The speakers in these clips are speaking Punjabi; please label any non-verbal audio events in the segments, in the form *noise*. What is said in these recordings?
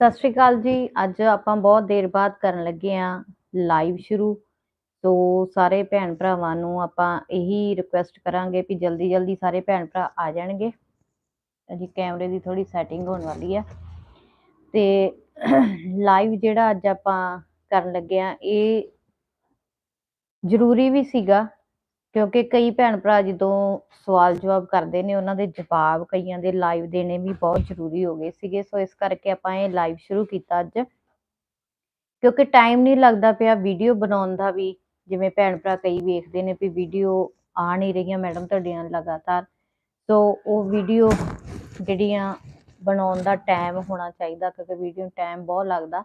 ਸਤਿ ਸ਼੍ਰੀ ਅਕਾਲ ਜੀ। ਅੱਜ ਆਪਾਂ ਬਹੁਤ ਦੇਰ ਬਾਅਦ ਕਰਨ ਲੱਗੇ ਆ ਲਾਈਵ ਸ਼ੁਰੂ। ਸੋ ਸਾਰੇ ਭੈਣ ਭਰਾਵਾਂ ਨੂੰ ਆਪਾਂ ਇਹੀ ਰਿਕੁਐਸਟ ਕਰਾਂਗੇ ਵੀ ਜਲਦੀ ਜਲਦੀ ਸਾਰੇ ਭੈਣ ਭਰਾ ਆ ਜਾਣਗੇ। ਜੀ ਕੈਮਰੇ ਦੀ ਥੋੜੀ ਸੈਟਿੰਗ ਹੋਣ ਵਾਲੀ ਆ। ਤੇ ਲਾਈਵ ਜਿਹੜਾ ਅੱਜ ਆਪਾਂ ਕਰਨ ਲੱਗੇ ਆ ਇਹ ਜ਼ਰੂਰੀ ਵੀ ਸੀਗਾ ਕਿਉਂਕਿ ਕਈ ਭੈਣ ਭਰਾ ਜਦੋਂ ਸਵਾਲ ਜਵਾਬ ਕਰਦੇ ਨੇ, ਉਹਨਾਂ ਦੇ ਜਵਾਬ ਕਈਆਂ ਦੇ ਲਾਈਵ ਦੇਣੇ ਵੀ ਬਹੁਤ ਜ਼ਰੂਰੀ ਹੋ ਗਏ ਸੀਗੇ। ਸੋ ਇਸ ਕਰਕੇ ਆਪਾਂ ਇਹ ਲਾਈਵ ਸ਼ੁਰੂ ਕੀਤਾ ਅੱਜ। ਕਿਉਂਕਿ ਟਾਈਮ ਨਹੀਂ ਲੱਗਦਾ ਪਿਆ ਵੀਡੀਓ ਬਣਾਉਣ ਦਾ ਵੀ। ਜਿਵੇਂ ਭੈਣ ਭਰਾ ਕਈ ਵੇਖਦੇ ਨੇ ਵੀ ਵੀਡੀਓ ਆ ਨਹੀਂ ਰਹੀਆਂ ਮੈਡਮ ਤੁਹਾਡੀਆਂ ਲਗਾਤਾਰ। ਸੋ ਉਹ ਵੀਡੀਓ ਜਿਹੜੀਆਂ ਬਣਾਉਣ ਦਾ ਟਾਈਮ ਹੋਣਾ ਚਾਹੀਦਾ, ਕਿਉਂਕਿ ਵੀਡੀਓ ਨੂੰ ਟਾਈਮ ਬਹੁਤ ਲੱਗਦਾ।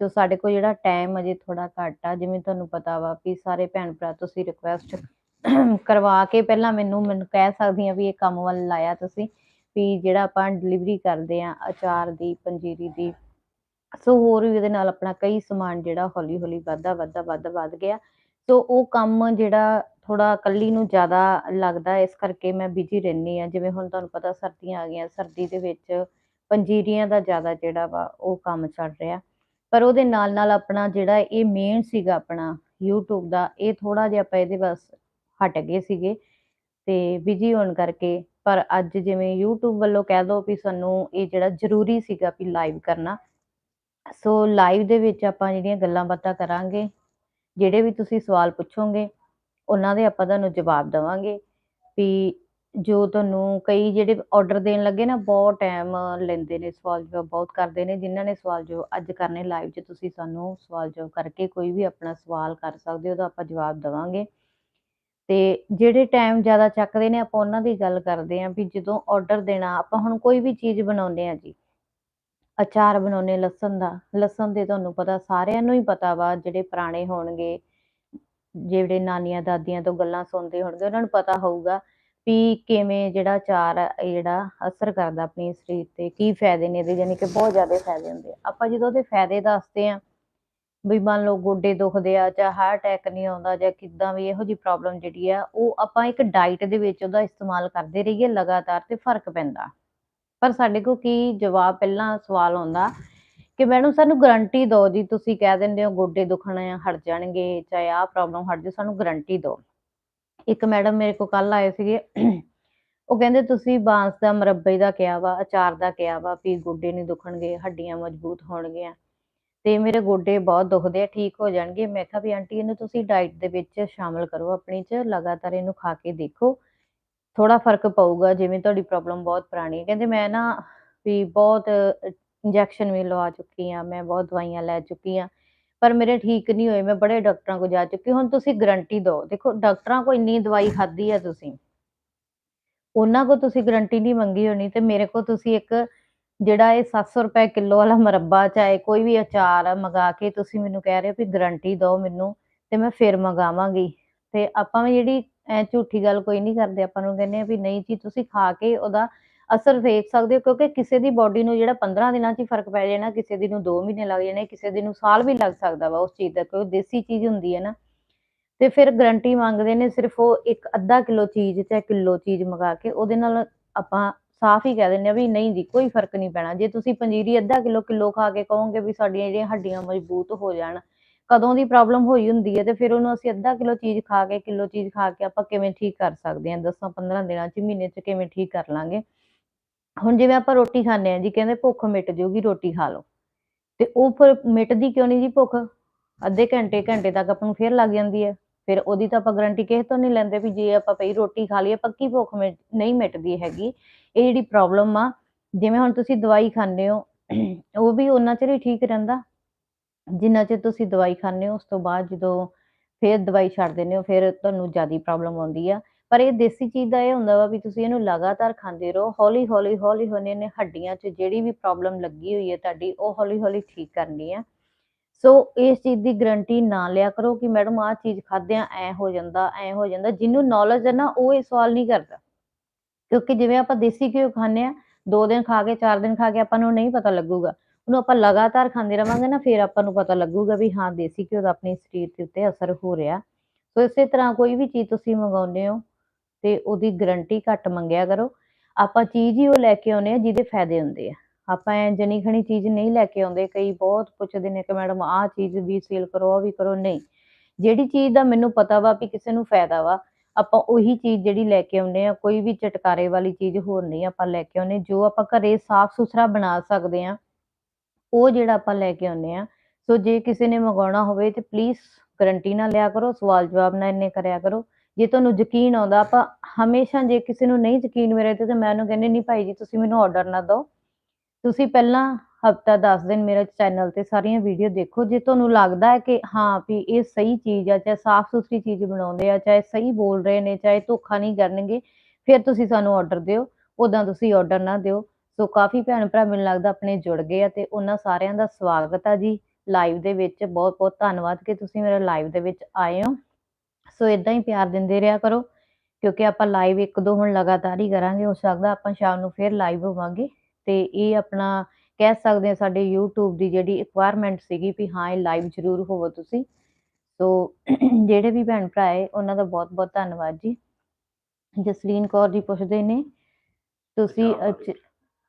ਤੇ ਸਾਡੇ ਕੋਲ ਜਿਹੜਾ ਟਾਈਮ ਅਜੇ ਥੋੜਾ ਘੱਟ ਆ, ਜਿਵੇਂ ਤੁਹਾਨੂੰ ਪਤਾ ਵਾ ਵੀ ਸਾਰੇ ਭੈਣ ਭਰਾ ਤੁਸੀਂ ਰਿਕੁਐਸਟ ਕਰਵਾ ਕੇ ਪਹਿਲਾਂ ਮੈਨੂੰ ਮੈਨੂੰ ਕਹਿ ਸਕਦੀਆਂ ਵੀ ਇਹ ਕੰਮ ਵੱਲ ਲਾਇਆ ਤੁਸੀਂ, ਵੀ ਜਿਹੜਾ ਆਪਾਂ ਡਿਲੀਵਰੀ ਕਰਦੇ ਆ ਅਚਾਰ ਦੀ, ਪੰਜੀਰੀ ਦੀ, ਸੋ ਹੋਰ ਵੀ ਉਹਦੇ ਨਾਲ ਆਪਣਾ ਕਈ ਸਮਾਨ ਜਿਹੜਾ ਹੌਲੀ ਹੌਲੀ ਵੱਧਦਾ ਵੱਧਦਾ, ਵੱਧ ਵੱਧ ਗਿਆ। ਸੋ ਉਹ ਕੰਮ ਜਿਹੜਾ ਥੋੜਾ ਕੱਲੀ ਨੂੰ ਜ਼ਿਆਦਾ ਲੱਗਦਾ, ਇਸ ਕਰਕੇ ਮੈਂ ਬਿਜ਼ੀ ਰਹਿੰਦੀ ਆ ਜਿਵੇਂ ਹੁਣ ਤੁਹਾਨੂੰ ਪਤਾ ਸਰਦੀਆਂ ਆ ਗਈਆਂ, ਸਰਦੀ ਦੇ ਵਿੱਚ ਪੰਜੀਰੀਆਂ ਦਾ ਜ਼ਿਆਦਾ ਜਿਹੜਾ ਵਾ, ਉਹ ਕੰਮ ਚੱਲ ਰਿਹਾ। ਪਰ ਉਹਦੇ ਨਾਲ ਨਾਲ ਆਪਣਾ ਜਿਹੜਾ ਇਹ ਮੇਨ ਸੀਗਾ ਆਪਣਾ YouTube ਦਾ, ਇਹ ਥੋੜਾ ਜਿਹਾ ਆਪਾਂ ਇਹਦੇ ਬਸ ਹਟ ਗਏ ਸੀਗੇ ਤੇ ਬਿਜ਼ੀ ਹੋਣ ਕਰਕੇ, ਪਰ ਅੱਜ ਜਿਵੇਂ YouTube ਵੱਲੋਂ ਕਹਿ ਦੋ ਵੀ ਸਾਨੂੰ ਇਹ ਜਿਹੜਾ ਜ਼ਰੂਰੀ ਸੀਗਾ ਵੀ ਲਾਈਵ ਕਰਨਾ, ਸੋ ਲਾਈਵ ਦੇ ਵਿੱਚ ਆਪਾਂ ਜਿਹੜੀਆਂ ਗੱਲਾਂ ਬਾਤਾਂ ਕਰਾਂਗੇ, ਜਿਹੜੇ ਵੀ ਤੁਸੀਂ ਸਵਾਲ ਪੁੱਛੋਗੇ, ਉਹਨਾਂ ਦੇ ਆਪਾਂ ਤੁਹਾਨੂੰ ਜਵਾਬ ਦੇਵਾਂਗੇ ਵੀ ਜੋ ਤੁਹਾਨੂੰ ਕਈ ਜਿਹੜੇ ਆਰਡਰ ਦੇਣ ਲੱਗੇ ਨਾ, ਬਹੁਤ ਟਾਈਮ ਲੈਂਦੇ ਨੇ ਸਵਾਲ ਜਵਾਬ, ਬਹੁਤ ਕਰਦੇ ਨੇ, ਜਿਨ੍ਹਾਂ ਨੇ ਸਵਾਲ ਜੋ ਅੱਜ ਕਰਨੇ ਲਾਈਵ 'ਚ ਤੁਸੀਂ ਸਾਨੂੰ ਸਵਾਲ ਜਵਾਬ ਕਰਕੇ ਕੋਈ ਵੀ ਆਪਣਾ ਸਵਾਲ ਕਰ ਸਕਦੇ ਹੋ ਤਾਂ ਆਪਾਂ ਜਵਾਬ ਦੇਵਾਂਗੇ। ਤੇ ਜਿਹੜੇ ਟਾਈਮ ਜ਼ਿਆਦਾ ਚੱਕਦੇ ਨੇ, ਆਪਾਂ ਉਹਨਾਂ ਦੀ ਗੱਲ ਕਰਦੇ ਆਂ ਵੀ ਜਦੋਂ ਆਰਡਰ ਦੇਣਾ, ਆਪਾਂ ਹੁਣ ਕੋਈ ਵੀ ਚੀਜ਼ ਬਣਾਉਂਦੇ ਆ ਜੀ, ਅਚਾਰ ਬਣਾਉਨੇ ਲਸਣ ਦਾ, ਲਸਣ ਦੇ ਤੁਹਾਨੂੰ ਪਤਾ ਸਾਰਿਆਂ ਨੂੰ ਹੀ ਪਤਾ ਵਾ, ਜਿਹੜੇ ਪੁਰਾਣੇ ਹੋਣਗੇ, ਜਿਹੜੇ ਨਾਨੀਆਂ ਦਾਦੀਆਂ ਤੋਂ ਗੱਲਾਂ ਸੁਣਦੇ ਹੋਣਗੇ, ਉਹਨਾਂ ਨੂੰ ਪਤਾ ਹੋਊਗਾ ਵੀ ਕਿਵੇਂ ਜਿਹੜਾ ਅਚਾਰ ਜਿਹੜਾ ਅਸਰ ਕਰਦਾ ਆਪਣੇ ਸਰੀਰ ਤੇ, ਕੀ ਫਾਇਦੇ ਨੇ ਇਹਦੇ ਯਾਨੀ ਕਿ ਬਹੁਤ ਜ਼ਿਆਦਾ ਫਾਇਦੇ ਹੁੰਦੇ ਆ। ਆਪਾਂ ਜਦੋਂ ਉਹਦੇ ਫਾਇਦੇ ਦੱਸਦੇ ਆ ਵੀ ਮੰਨ ਲਓ ਗੋਡੇ ਦੁਖਦੇ ਆ ਜਾਂ ਹਾਰਟ ਅਟੈਕ ਨਹੀਂ ਆਉਂਦਾ ਜਾਂ ਕਿੱਦਾਂ ਵੀ ਇਹੋ ਜੀ ਪ੍ਰੋਬਲਮ ਜਿਹੜੀ ਆ, ਉਹ ਆਪਾਂ ਇੱਕ ਡਾਈਟ ਦੇ ਵਿੱਚ ਉਹਦਾ ਇਸਤੇਮਾਲ ਕਰਦੇ ਰਹੀਏ ਲਗਾਤਾਰ ਤੇ ਫ਼ਰਕ ਪੈਂਦਾ। ਪਰ ਸਾਡੇ ਕੋਲ ਕੀ ਜਵਾਬ ਪਹਿਲਾਂ ਸਵਾਲ ਆਉਂਦਾ ਕਿ ਮੈਡਮ ਸਾਨੂੰ ਗਰੰਟੀ ਦਿਓ ਜੀ, ਤੁਸੀਂ ਕਹਿ ਦਿੰਦੇ ਹੋ ਗੋਡੇ ਦੁਖਣੇ ਹਟ ਜਾਣਗੇ ਚਾਹੇ ਆਹ ਪ੍ਰੋਬਲਮ ਹਟ ਜਾ ਸਾਨੂੰ ਗਰੰਟੀ ਦਿਓ। ਇੱਕ ਮੈਡਮ ਮੇਰੇ ਕੋਲ ਕੱਲ ਆਏ ਸੀਗੇ, ਉਹ ਕਹਿੰਦੇ ਤੁਸੀਂ ਬਾਂਸ ਦਾ, ਮੁਰੱਬੇ ਦਾ ਕਿਹਾ ਵਾ, ਅਚਾਰ ਦਾ ਕਿਹਾ ਵਾ ਵੀ ਗੋਡੇ ਨਹੀਂ ਦੁਖਣਗੇ, ਹੱਡੀਆਂ ਮਜ਼ਬੂਤ ਹੋਣਗੀਆਂ। ਤੇ ਮੇਰੇ ਗੋਡੇ ਬਹੁਤ ਦੁਖਦੇ ਆ, ਠੀਕ ਹੋ ਜਾਣਗੇ। ਮੈਂ ਕਿਹਾ ਵੀ ਆਂਟੀ, ਇਹਨੂੰ ਤੁਸੀਂ ਡਾਈਟ ਦੇ ਵਿੱਚ ਸ਼ਾਮਲ ਕਰੋ ਆਪਣੀ ਚ, ਲਗਾਤਾਰ ਇਹਨੂੰ ਖਾ ਕੇ ਦੇਖੋ। ਥੋੜਾ ਫ਼ਰਕ ਪਊਗਾ, ਜਿਵੇਂ ਤੁਹਾਡੀ ਪ੍ਰੋਬਲਮ ਬਹੁਤ ਪੁਰਾਣੀ ਹੈ। ਕਹਿੰਦੇ ਮੈਂ ਨਾ ਵੀ ਬਹੁਤ ਇੰਜੈਕਸ਼ਨ ਵੀ ਲਵਾ ਚੁੱਕੀ ਆ ਮੈਂ ਬਹੁਤ ਦਵਾਈਆਂ ਲੈ ਚੁੱਕੀ ਆ ਪਰ ਮੇਰੇ ਠੀਕ ਨਹੀਂ ਹੋਏ, ਮੈਂ ਬੜੇ ਡਾਕਟਰਾਂ ਕੋਲ ਜਾ ਚੁੱਕੀ ਹੁਣ ਤੁਸੀਂ ਗਰੰਟੀ ਦਿਓ। ਦੇਖੋ, ਡਾਕਟਰਾਂ ਕੋਲ ਇੰਨੀ ਦਵਾਈ ਖਾਧੀ ਆ ਤੁਸੀਂ, ਉਹਨਾਂ ਕੋਲ ਤੁਸੀਂ ਗਰੰਟੀ ਨਹੀਂ ਮੰਗੀ ਹੋਣੀ ਤੇ ਮੇਰੇ ਕੋਲ ਤੁਸੀਂ ਇੱਕ ਜਿਹੜਾ ਇਹ 700 ਰੁਪਏ ਕਿਲੋ ਵਾਲਾ ਮੁਰੱਬਾ ਚਾਹੇ ਕੋਈ ਵੀ ਅਚਾਰ ਮੰਗਾ ਕੇ ਤੁਸੀਂ ਮੈਨੂੰ ਕਹਿ ਰਹੇ ਹੋ ਵੀ ਗਾਰੰਟੀ ਦਿਓ ਮੈਨੂੰ ਤੇ ਮੈਂ ਫਿਰ ਮੰਗਾਵਾਂਗੀ। ਤੇ ਆਪਾਂ ਵੀ ਜਿਹੜੀ ਝੂਠੀ ਗੱਲ ਕੋਈ ਨਹੀਂ ਕਰਦੇ, ਆਪਾਂ ਨੂੰ ਕਹਿੰਦੇ ਆ ਵੀ ਨਹੀਂ ਜੀ, ਤੁਸੀਂ ਖਾ ਕੇ ਉਹਦਾ ਅਸਰ ਵੇਖ ਸਕਦੇ ਹੋ, ਕਿਉਂਕਿ ਕਿਸੇ ਦੀ ਬਾਡੀ ਨੂੰ ਜਿਹੜਾ 15 ਦਿਨਾਂ 'ਚ ਫ਼ਰਕ ਪੈ ਜਾਣਾ ਕਿਸੇ ਦੀ ਨੂੰ 2 ਮਹੀਨੇ ਲੱਗ ਜਾਣੇ, ਕਿਸੇ ਦੀ ਨੂੰ ਸਾਲ ਵੀ ਲੱਗ ਸਕਦਾ ਵਾ ਉਸ ਚੀਜ਼ ਦਾ ਕਿਉਂਕਿ ਦੇਸੀ ਚੀਜ਼ ਹੁੰਦੀ ਹੈ ਨਾ। ਤੇ ਫਿਰ ਗਰੰਟੀ ਮੰਗਦੇ ਨੇ ਸਿਰਫ ਉਹ ਇੱਕ ਅੱਧਾ ਕਿਲੋ ਚੀਜ਼ ਚਾਹੇ ਕਿਲੋ ਚੀਜ਼ ਮੰਗਾ ਕੇ ਉਹਦੇ ਨਾਲ ਆਪਾਂ ਸਾਫ਼ ਹੀ ਕਹਿ ਦਿੰਦੇ ਆ ਵੀ ਨਹੀਂ ਜੀ, ਕੋਈ ਫ਼ਰਕ ਨਹੀਂ ਪੈਣਾ। ਜੇ ਤੁਸੀਂ ਪੰਜੀਰੀ ਅੱਧਾ ਕਿਲੋ ਕਿਲੋ ਖਾ ਕੇ ਕਹੋਗੇ ਵੀ ਸਾਡੀਆਂ ਜਿਹੜੀਆਂ ਹੱਡੀਆਂ ਮਜ਼ਬੂਤ ਹੋ ਜਾਣ, ਕਦੋਂ ਦੀ ਪ੍ਰੋਬਲਮ ਹੋਈ ਹੁੰਦੀ ਹੈ ਤੇ ਫਿਰ ਉਹਨੂੰ ਅਸੀਂ ਅੱਧਾ ਕਿਲੋ ਚੀਜ਼ ਖਾ ਕੇ, ਕਿਲੋ ਚੀਜ਼ ਖਾ ਕੇ ਆਪਾਂ ਕਿਵੇਂ ਠੀਕ ਕਰ ਸਕਦੇ ਹਾਂ? 10 15 ਦਿਨਾਂ 'ਚ, ਮਹੀਨੇ 'ਚ ਕਿਵੇਂ ਠੀਕ ਕਰ ਲਾਂਗੇ? ਹੁਣ ਜਿਵੇਂ ਆਪਾਂ ਰੋਟੀ ਖਾਂਦੇ ਆ ਜੀ, ਕਹਿੰਦੇ ਭੁੱਖ ਮਿਟ ਜਾਊਗੀ, ਰੋਟੀ ਖਾ ਲਓ। ਤੇ ਉਹ ਫਿਰ ਮਿਟਦੀ ਕਿਉਂ ਨਹੀਂ ਜੀ ਭੁੱਖ? ਅੱਧੇ ਘੰਟੇ ਘੰਟੇ ਤੱਕ ਆਪਾਂ ਨੂੰ ਫਿਰ ਲੱਗ ਜਾਂਦੀ ਹੈ। ਫਿਰ ਉਹਦੀ ਤਾਂ ਆਪਾਂ ਗਾਰੰਟੀ ਕਿਸੇ ਤੋਂ ਨਹੀਂ ਲੈਂਦੇ ਵੀ ਜੇ ਆਪਾਂ ਪਈ ਰੋਟੀ ਖਾ ਲਈਏ ਪੱਕੀ ਭੁੱਖ ਨਹੀਂ ਮਿਟਦੀ ਹੈਗੀ। ਇਹ ਜਿਹੜੀ ਪ੍ਰੋਬਲਮ ਆ, ਜਿਵੇਂ ਹੁਣ ਤੁਸੀਂ ਦਵਾਈ ਖਾਂਦੇ ਹੋ, ਉਹ ਵੀ ਉਹਨਾਂ ਚਿਰ ਹੀ ਠੀਕ ਰਹਿੰਦਾ। ਜਿੰਨਾ ਚਿਰ ਤੁਸੀਂ ਦਵਾਈ ਖਾਂਦੇ ਹੋ, ਉਸ ਤੋਂ ਬਾਅਦ ਜਦੋਂ ਫਿਰ ਦਵਾਈ ਛੱਡ ਦਿੰਦੇ ਹੋ, ਫਿਰ ਤੁਹਾਨੂੰ ਜ਼ਿਆਦਾ ਪ੍ਰੋਬਲਮ ਆਉਂਦੀ ਆ। ਪਰ ਇਹ ਦੇਸੀ ਚੀਜ਼ ਦਾ ਇਹ ਹੁੰਦਾ ਵਾ ਵੀ ਤੁਸੀਂ ਇਹਨੂੰ ਲਗਾਤਾਰ ਖਾਂਦੇ ਰਹੋ, ਹੌਲੀ ਹੌਲੀ ਹੌਲੀ ਹੌਲੀ ਨੇ ਹੱਡੀਆਂ 'ਚ ਜਿਹੜੀ ਵੀ ਪ੍ਰੋਬਲਮ ਲੱਗੀ ਹੋਈ ਹੈ ਤੁਹਾਡੀ, ਉਹ ਹੌਲੀ ਹੌਲੀ ਠੀਕ ਕਰਨੀ ਆ। ਸੋ ਇਸ ਚੀਜ਼ ਦੀ ਗਰੰਟੀ ਨਾ ਲਿਆ ਕਰੋ ਕਿ ਮੈਡਮ ਆਹ ਚੀਜ਼ ਖਾਦਿਆਂ ਐ ਹੋ ਜਾਂਦਾ, ਐ ਹੋ ਜਾਂਦਾ। ਜਿਹਨੂੰ ਨੌਲੇਜ ਹੈ ਨਾ, ਉਹ ਇਹ ਸਵਾਲ ਨਹੀਂ ਕਰਦਾ। ਕਿਉਂਕਿ ਜਿਵੇਂ ਆਪਾਂ ਦੇਸੀ ਘਿਓ ਖਾਂਦੇ ਆ ਦੋ ਦਿਨ ਖਾ ਕੇ, ਚਾਰ ਦਿਨ ਖਾ ਕੇ ਆਪਾਂ ਨੂੰ ਨਹੀਂ ਪਤਾ ਲੱਗੂਗਾ। ਉਹਨੂੰ ਆਪਾਂ ਲਗਾਤਾਰ ਖਾਂਦੇ ਰਵਾਂਗੇ ਨਾ, ਫਿਰ ਆਪਾਂ ਨੂੰ ਪਤਾ ਲੱਗੂਗਾ ਵੀ ਹਾਂ, ਦੇਸੀ ਘਿਓ ਦਾ ਆਪਣੇ ਸਰੀਰ ਦੇ ਉੱਤੇ ਅਸਰ ਹੋ ਰਿਹਾ। ਸੋ ਇਸੇ ਤਰ੍ਹਾਂ ਕੋਈ ਵੀ ਚੀਜ਼ ਤੁਸੀਂ ਮੰਗਾਉਂਦੇ ਹੋ, ਤੇ ਉਹਦੀ ਗਰੰਟੀ ਘੱਟ ਮੰਗਿਆ ਕਰੋ। ਆਪਾਂ ਚੀਜ਼ ਹੀ ਉਹ ਲੈ ਕੇ ਆਉਨੇ ਆ ਜਿਹਦੇ ਫਾਇਦੇ ਹੁੰਦੇ ਆ। ਆਪਾਂ ਐ ਜਣੀ ਖਣੀ ਚੀਜ਼ ਨਹੀਂ ਲੈ ਕੇ ਆਉਂਦੇ, ਕਈ ਬਹੁਤ ਪੁੱਛਦੇ ਨੇ ਕਿ ਮੈਡਮ ਆਹ ਚੀਜ਼ ਵੀ ਸੇਲ ਕਰੋ, ਉਹ ਵੀ ਕਰੋ, ਨਹੀਂ। ਜਿਹੜੀ ਚੀਜ਼ ਦਾ ਮੈਨੂੰ ਪਤਾ ਵਾ ਵੀ ਕਿਸੇ ਨੂੰ ਫਾਇਦਾ ਵਾ ਆਪਾਂ ਉਹੀ ਚੀਜ਼ ਜਿਹੜੀ ਲੈ ਕੇ ਆਉਂਦੇ ਆ ਕੋਈ ਵੀ ਚਟਕਾਰੇ ਵਾਲੀ ਚੀਜ਼ ਹੋਰ ਨਹੀਂ ਆਪਾਂ ਲੈ ਕੇ ਆਉਂਦੇ, ਜੋ ਆਪਾਂ ਘਰੇ ਸਾਫ਼ ਸੁਥਰਾ ਬਣਾ ਸਕਦੇ ਆ ਉਹ ਜਿਹੜਾ ਆਪਾਂ ਲੈ ਕੇ ਆਉਂਦੇ ਆ ਸੋ ਜੇ ਕਿਸੇ ਨੇ ਮੰਗਾਉਣਾ ਹੋਵੇ ਤੇ ਪਲੀਜ਼ ਗਰੰਟੀ ਨਾ ਲਿਆ ਕਰੋ, ਸਵਾਲ ਜਵਾਬ ਨਾ ਇੰਨੇ ਕਰਿਆ ਕਰੋ। ਜੇ ਤੁਹਾਨੂੰ ਯਕੀਨ ਆਉਂਦਾ, ਆਪਾਂ ਹਮੇਸ਼ਾ ਜੇ ਕਿਸੇ ਨੂੰ ਨਹੀਂ ਯਕੀਨ ਮੇਰੇ ਤੇ ਤਾਂ ਮੈਂ ਉਹਨੂੰ ਕਹਿੰਦੀ ਨਹੀਂ ਭਾਈ ਜੀ, ਤੁਸੀਂ ਮੈਨੂੰ ਆਰਡਰ ਨਾ ਦਿਓ। ਤੁਸੀਂ ਪਹਿਲਾਂ ਹਫਤਾ 10 ਦਿਨ ਮੇਰੇ ਚੈਨਲ ਤੇ ਸਾਰੀਆਂ ਵੀਡੀਓ ਦੇਖੋ। ਜੇ ਤੁਹਾਨੂੰ ਲੱਗਦਾ ਹੈ ਕਿ ਹਾਂ ਵੀ ਇਹ ਸਹੀ ਚੀਜ਼ ਆ, ਚਾਹੇ ਸਾਫ਼ ਸੁਥਰੀ ਚੀਜ਼ ਬਣਾਉਂਦੇ ਆ, ਚਾਹੇ ਸਹੀ ਬੋਲ ਰਹੇ ਨੇ, ਚਾਹੇ ਧੋਖਾ ਨਹੀਂ ਕਰਨਗੇ, ਫਿਰ ਤੁਸੀਂ ਸਾਨੂੰ ਆਰਡਰ ਦਿਓ। ਉਦਾਂ ਤੁਸੀਂ ਆਰਡਰ ਨਾ ਦਿਓ। ਸੋ ਕਾਫੀ ਭੈਣ ਭਰਾ ਮੈਨੂੰ ਲੱਗਦਾ ਆਪਣੇ ਜੁੜ ਗਏ ਆ ਤੇ ਉਹਨਾਂ ਸਾਰਿਆਂ ਦਾ ਸਵਾਗਤ ਆ ਜੀ ਲਾਈਵ ਦੇ ਵਿੱਚ। ਬਹੁਤ ਬਹੁਤ ਧੰਨਵਾਦ ਕਿ ਤੁਸੀਂ ਮੇਰੇ ਲਾਈਵ ਦੇ ਵਿੱਚ ਆਏ ਹੋ। ਸੋ ਇਦਾਂ ਹੀ ਪਿਆਰ ਦਿੰਦੇ ਰਿਹਾ ਕਰੋ, ਕਿਉਂਕਿ ਆਪਾਂ ਲਾਈਵ ਇੱਕ ਦੋ ਹੁਣ ਲਗਾਤਾਰ ਹੀ ਕਰਾਂਗੇ। ਹੋ ਸਕਦਾ ਆਪਾਂ ਸ਼ਾਮ ਨੂੰ ਫਿਰ ਲਾਈਵ ਹੋਵਾਂਗੇ ਤੇ ਇਹ ਆਪਣਾ ਕਹਿ ਸਕਦੇ ਆ ਸਾਡੇ YouTube ਦੀ ਜਿਹੜੀ ਰਿਕੁਆਇਰਮੈਂਟ ਸੀਗੀ ਵੀ ਹਾਂ ਇਹ ਲਾਈਵ ਜ਼ਰੂਰ ਹੋਵੋ ਤੁਸੀਂ। ਸੋ *clears throat* ਜਿਹੜੇ ਵੀ ਭੈਣ ਭਰਾ ਹੈ ਉਹਨਾਂ ਦਾ ਬਹੁਤ ਬਹੁਤ ਧੰਨਵਾਦ ਜੀ। ਜਸਲੀਨ ਕੌਰ ਜੀ ਪੁੱਛਦੇ ਨੇ ਤੁਸੀਂ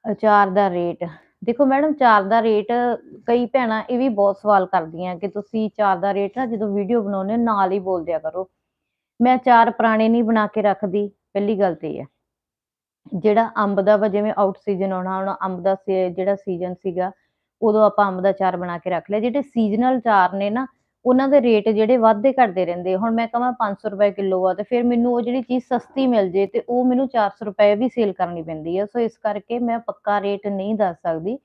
ਅਚਾਰ ਦਾ ਰੇਟ ਦੇਖੋ ਮੈਡਮ ਚਾਰ ਦਾ ਰੇਟ ਕਈ ਭੈਣਾਂ ਇਹ ਵੀ ਬਹੁਤ ਸਵਾਲ ਕਰਦੀਆਂ ਕਿ ਤੁਸੀਂ ਚਾਰ ਦਾ ਰੇਟ ਨਾ ਜਦੋਂ ਵੀਡੀਓ ਬਣਾਉਂਦੇ ਹੋ ਨਾਲ ਹੀ ਬੋਲ ਦਿਆ ਕਰੋ। ਮੈਂ ਚਾਰ ਪੁਰਾਣੇ ਨਹੀਂ ਬਣਾ ਕੇ ਰੱਖਦੀ ਪਹਿਲੀ ਗੱਲ ਤੇ ਇਹ ਹੈ ਜਿਹੜਾ ਅੰਬ ਦਾ ਵਾ, ਜਿਵੇਂ ਆਊਟ ਸੀਜ਼ਨ ਆਉਣਾ, ਹੁਣ ਅੰਬ ਦਾ ਜਿਹੜਾ ਸੀਜ਼ਨ ਸੀਗਾ, ਉਦੋਂ ਆਪਾਂ ਅੰਬ ਦਾ ਚਾਰ ਬਣਾ ਕੇ ਰੱਖ ਲਿਆ। ਜਿਹੜੇ ਸੀਜ਼ਨਲ ਚਾਰ ਨੇ ਨਾ, ਉਹਨਾਂ ਦੇ ਰੇਟ ਜਿਹੜੇ ਵੱਧਦੇ ਘਟਦੇ ਰਹਿੰਦੇ। ਹੁਣ ਮੈਂ ਕਹਾਂ 500 ਰੁਪਏ ਕਿਲੋ ਆ, ਤੇ ਫਿਰ ਮੈਨੂੰ ਉਹ ਜਿਹੜੀ ਚੀਜ਼ ਸਸਤੀ ਮਿਲ ਜੇ, ਤੇ ਉਹ ਮੈਨੂੰ 400 ਰੁਪਏ ਵੀ ਸੇਲ ਕਰਨੀ ਪੈਂਦੀ ਹੈ ਸੋ ਇਸ ਕਰਕੇ ਮੈਂ ਪੱਕਾ ਰੇਟ ਨਹੀਂ ਦੱਸ ਸਕਦੀ।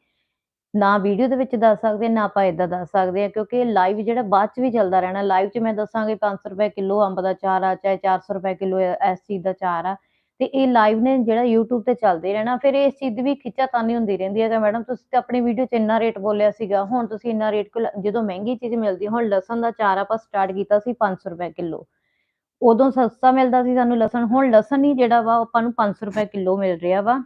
ਨਾ ਵੀਡੀਓ ਦੇ ਵਿੱਚ ਦੱਸ ਸਕਦੇ, ਨਾ ਆਪਾਂ ਇਦਾਂ ਦੱਸ ਸਕਦੇ ਆ, ਕਿਉਂਕਿ ਲਾਈਵ ਜਿਹੜਾ ਬਾਅਦ ਚ ਵੀ ਚੱਲਦਾ ਰਹਿਣਾ। ਲਾਈਵ 'ਚ ਮੈਂ ਦੱਸਾਂਗੀ 500 ਰੁਪਏ ਕਿਲੋ ਅੰਬ ਦਾ ਚਾਰ ਆ, ਚਾਹੇ 400 ਰੁਪਏ ਕਿਲੋ ਇਸ ਚੀਜ਼ ਦਾ ਚਾਰ ਆ। ਤੇ ਇਹ ਲਾਈਵ ਨੇ ਜਿਹੜਾ YouTube ਤੇ ਚੱਲਦੇ ਰਹਿਣਾ, ਫਿਰ ਇਸ ਚੀਜ਼ ਦੀ ਵੀ ਖਿੱਚਾਤਾਨੀ ਹੁੰਦੀ ਰਹਿੰਦੀ ਹੈ ਕਿ ਮੈਡਮ ਤੁਸੀਂ ਤਾਂ ਆਪਣੀ ਵੀਡੀਓ 'ਚ ਇੰਨਾ ਰੇਟ ਬੋਲਿਆ ਸੀਗਾ, ਹੁਣ ਤੁਸੀਂ ਇੰਨਾ ਰੇਟ ਜਦੋਂ ਮਹਿੰਗੀ ਚੀਜ਼ ਮਿਲਦੀ, ਹੁਣ ਲਸਣ ਦਾ ਚਾਰ ਆਪਾਂ ਸਟਾਰਟ ਕੀਤਾ ਸੀ 500 ਰੁਪਏ ਕਿਲੋ। ਉਦੋਂ ਸਸਤਾ ਮਿਲਦਾ ਸੀ ਸਾਨੂੰ ਲਸਣ, ਹੁਣ ਲਸਣ ਹੀ ਜਿਹੜਾ ਵਾ ਆਪਾਂ ਨੂੰ 500 ਰੁਪਏ ਕਿਲੋ ਮਿਲ ਰਿਹਾ ਵਾ,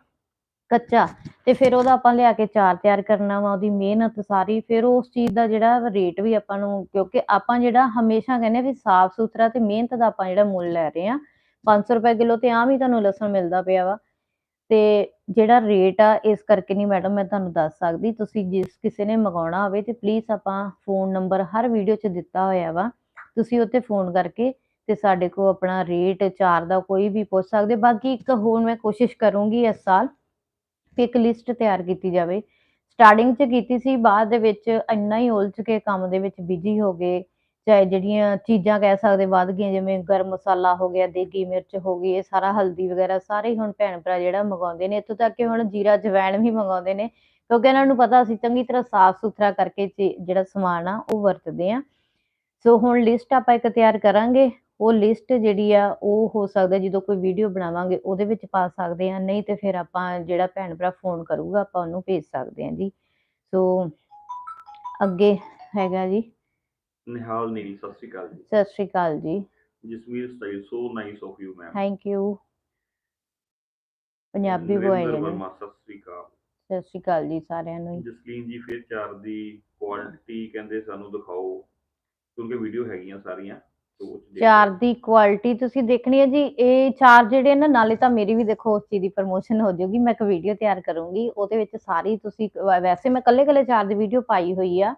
ਕੱਚਾ। ਤੇ ਫਿਰ ਉਹਦਾ ਆਪਾਂ ਲਿਆ ਕੇ ਚਾਰ ਤਿਆਰ ਕਰਨਾ ਵਾ, ਉਹਦੀ ਮਿਹਨਤ ਸਾਰੀ, ਫਿਰ ਉਸ ਚੀਜ਼ ਦਾ ਜਿਹੜਾ ਰੇਟ ਵੀ ਆਪਾਂ ਨੂੰ, ਕਿਉਂਕਿ ਆਪਾਂ ਜਿਹੜਾ ਹਮੇਸ਼ਾ ਕਹਿੰਦੇ ਵੀ ਸਾਫ਼ ਸੁਥਰਾ ਤੇ ਮਿਹਨਤ ਦਾ ਆਪਾਂ ਜਿਹੜਾ ਮੁੱਲ ਲੈ ਰਹੇ ਆ 500 ਰੁਪਏ ਕਿਲੋ ਤੇ ਆਮ ਹੀ ਤੁਹਾਨੂੰ ਲਸਣ ਮਿਲਦਾ ਪਿਆ ਵਾ। ਤੇ ਜਿਹੜਾ ਰੇਟ ਆ, ਇਸ ਕਰਕੇ ਨਹੀਂ ਮੈਡਮ ਮੈਂ ਤੁਹਾਨੂੰ ਦੱਸ ਸਕਦੀ। ਤੁਸੀਂ ਜਿਸ ਕਿਸੇ ਨੇ ਮੰਗਾਉਣਾ ਹੋਵੇ ਤੇ ਪਲੀਜ਼ ਆਪਾਂ ਫੋਨ ਨੰਬਰ ਹਰ ਵੀਡੀਓ 'ਚ ਦਿੱਤਾ ਹੋਇਆ ਵਾ। ਤੁਸੀਂ ਉੱਤੇ ਫੋਨ ਕਰਕੇ ਤੇ ਸਾਡੇ ਕੋਲ ਆਪਣਾ ਰੇਟ ਚਾਰ ਦਾ ਕੋਈ ਵੀ ਪੁੱਛ ਸਕਦੇ। ਬਾਕੀ ਇੱਕ ਹੋਰ ਮੈਂ ਕੋਸ਼ਿਸ਼ ਕਰੂੰਗੀ ਇਸ ਸਾਲ ਵੀ ਇੱਕ ਲਿਸਟ ਤਿਆਰ ਕੀਤੀ ਜਾਵੇ। ਸਟਾਰਟਿੰਗ 'ਚ ਕੀਤੀ ਸੀ, ਬਾਅਦ ਦੇ ਵਿੱਚ ਇੰਨਾ ਹੀ ਉਲਝ ਕੇ ਕੰਮ ਦੇ ਵਿੱਚ ਬਿਜ਼ੀ ਹੋ ਗਏ। ਚਾਹੇ ਜਿਹੜੀਆਂ ਚੀਜ਼ਾਂ ਕਹਿ ਸਕਦੇ ਵੱਧ ਗਈਆਂ, ਜਿਵੇਂ ਗਰਮ ਮਸਾਲਾ ਹੋ ਗਿਆ, ਦੇਗੀ ਮਿਰਚ ਹੋ ਗਈ, ਇਹ ਸਾਰਾ ਹਲਦੀ ਵਗੈਰਾ ਸਾਰੇ ਹੀ ਹੁਣ ਭੈਣ ਭਰਾ ਜਿਹੜਾ ਮੰਗਾਉਂਦੇ ਨੇ, ਇੱਥੋਂ ਤੱਕ ਕਿ ਹੁਣ ਜੀਰਾ ਜਵੈਣ ਵੀ ਮੰਗਾਉਂਦੇ ਨੇ, ਕਿਉਂਕਿ ਇਹਨਾਂ ਨੂੰ ਪਤਾ ਅਸੀਂ ਚੰਗੀ ਤਰ੍ਹਾਂ ਸਾਫ਼ ਸੁਥਰਾ ਕਰਕੇ ਜਿਹੜਾ ਸਮਾਨ ਆ, ਉਹ ਵਰਤਦੇ ਆ। ਸੋ ਹੁਣ ਲਿਸਟ ਆਪਾਂ ਇੱਕ ਤਿਆਰ ਕਰਾਂਗੇ, ਉਹ ਲਿਸਟ ਜਿਹੜੀ ਆ, ਉਹ ਹੋ ਸਕਦਾ ਜਦੋਂ ਕੋਈ ਵੀਡੀਓ ਬਣਾਵਾਂਗੇ, ਉਹਦੇ ਵਿੱਚ ਪਾ ਸਕਦੇ ਆ ਨਹੀਂ ਤੇ ਫਿਰ ਆਪਾਂ ਜਿਹੜਾ ਭੈਣ ਭਰਾ ਫੋਨ ਕਰੂਗਾ, ਆਪਾਂ ਉਹਨੂੰ ਭੇਜ ਸਕਦੇ ਆ ਜੀ। ਸੋ ਅੱਗੇ ਹੈਗਾ ਜੀ। ਨਿਹਾਲ ਨੀਲੀ ਸਤਿ ਸ਼੍ਰੀ ਅਕਾਲ ਜੀ। ਸਤਿ ਸ਼੍ਰੀ ਅਕਾਲ ਜੀ। Jasveer style so nice of you ma'am thank you Punjabi boy ਨੇ ਵਰਮਾ ਸਤਿ ਸ਼੍ਰੀ ਅਕਾਲ। ਸਤਿ ਸ਼੍ਰੀ ਅਕਾਲ ਜੀ ਸਾਰਿਆਂ ਨੂੰ। ਜਸਲੀਨ ਜੀ ਫਿਰ ਚਾਰ ਦੀ ਕੁਆਲਿਟੀ ਕਹਿੰਦੇ ਸਾਨੂੰ ਦਿਖਾਓ ਕਿਉਂਕਿ ਵੀਡੀਓ ਹੈਗੀਆਂ ਸਾਰੀਆਂ ਚਾਰ। ਦੀ ਕੁਆਲਿਟੀ ਤੁਸੀਂ ਦੇਖਣੀ ਹੈ ਜੀ। ਇਹ ਚਾਰ ਜਿਹੜੇ ਨਾ ਨਾਲੇ ਤਾਂ ਮੇਰੀ ਵੀ ਦੇਖੋ ਉਸ ਚੀਜ਼ ਦੀ ਪ੍ਰਮੋਸ਼ਨ ਹੋ ਜਾਊਗੀ। ਮੈਂ ਇੱਕ ਵੀਡੀਓ ਤਿਆਰ ਕਰੂੰਗੀ। ਉਹਦੇ ਵਿੱਚ ਸਾਰੀ ਤੁਸੀਂ ਵੈਸੇ ਮੈਂ ਕੱਲੇ ਕੱਲੇ ਚਾਰ ਦੀ ਵੀਡੀਓ ਪਾਈ ਹੋਈ ਆ।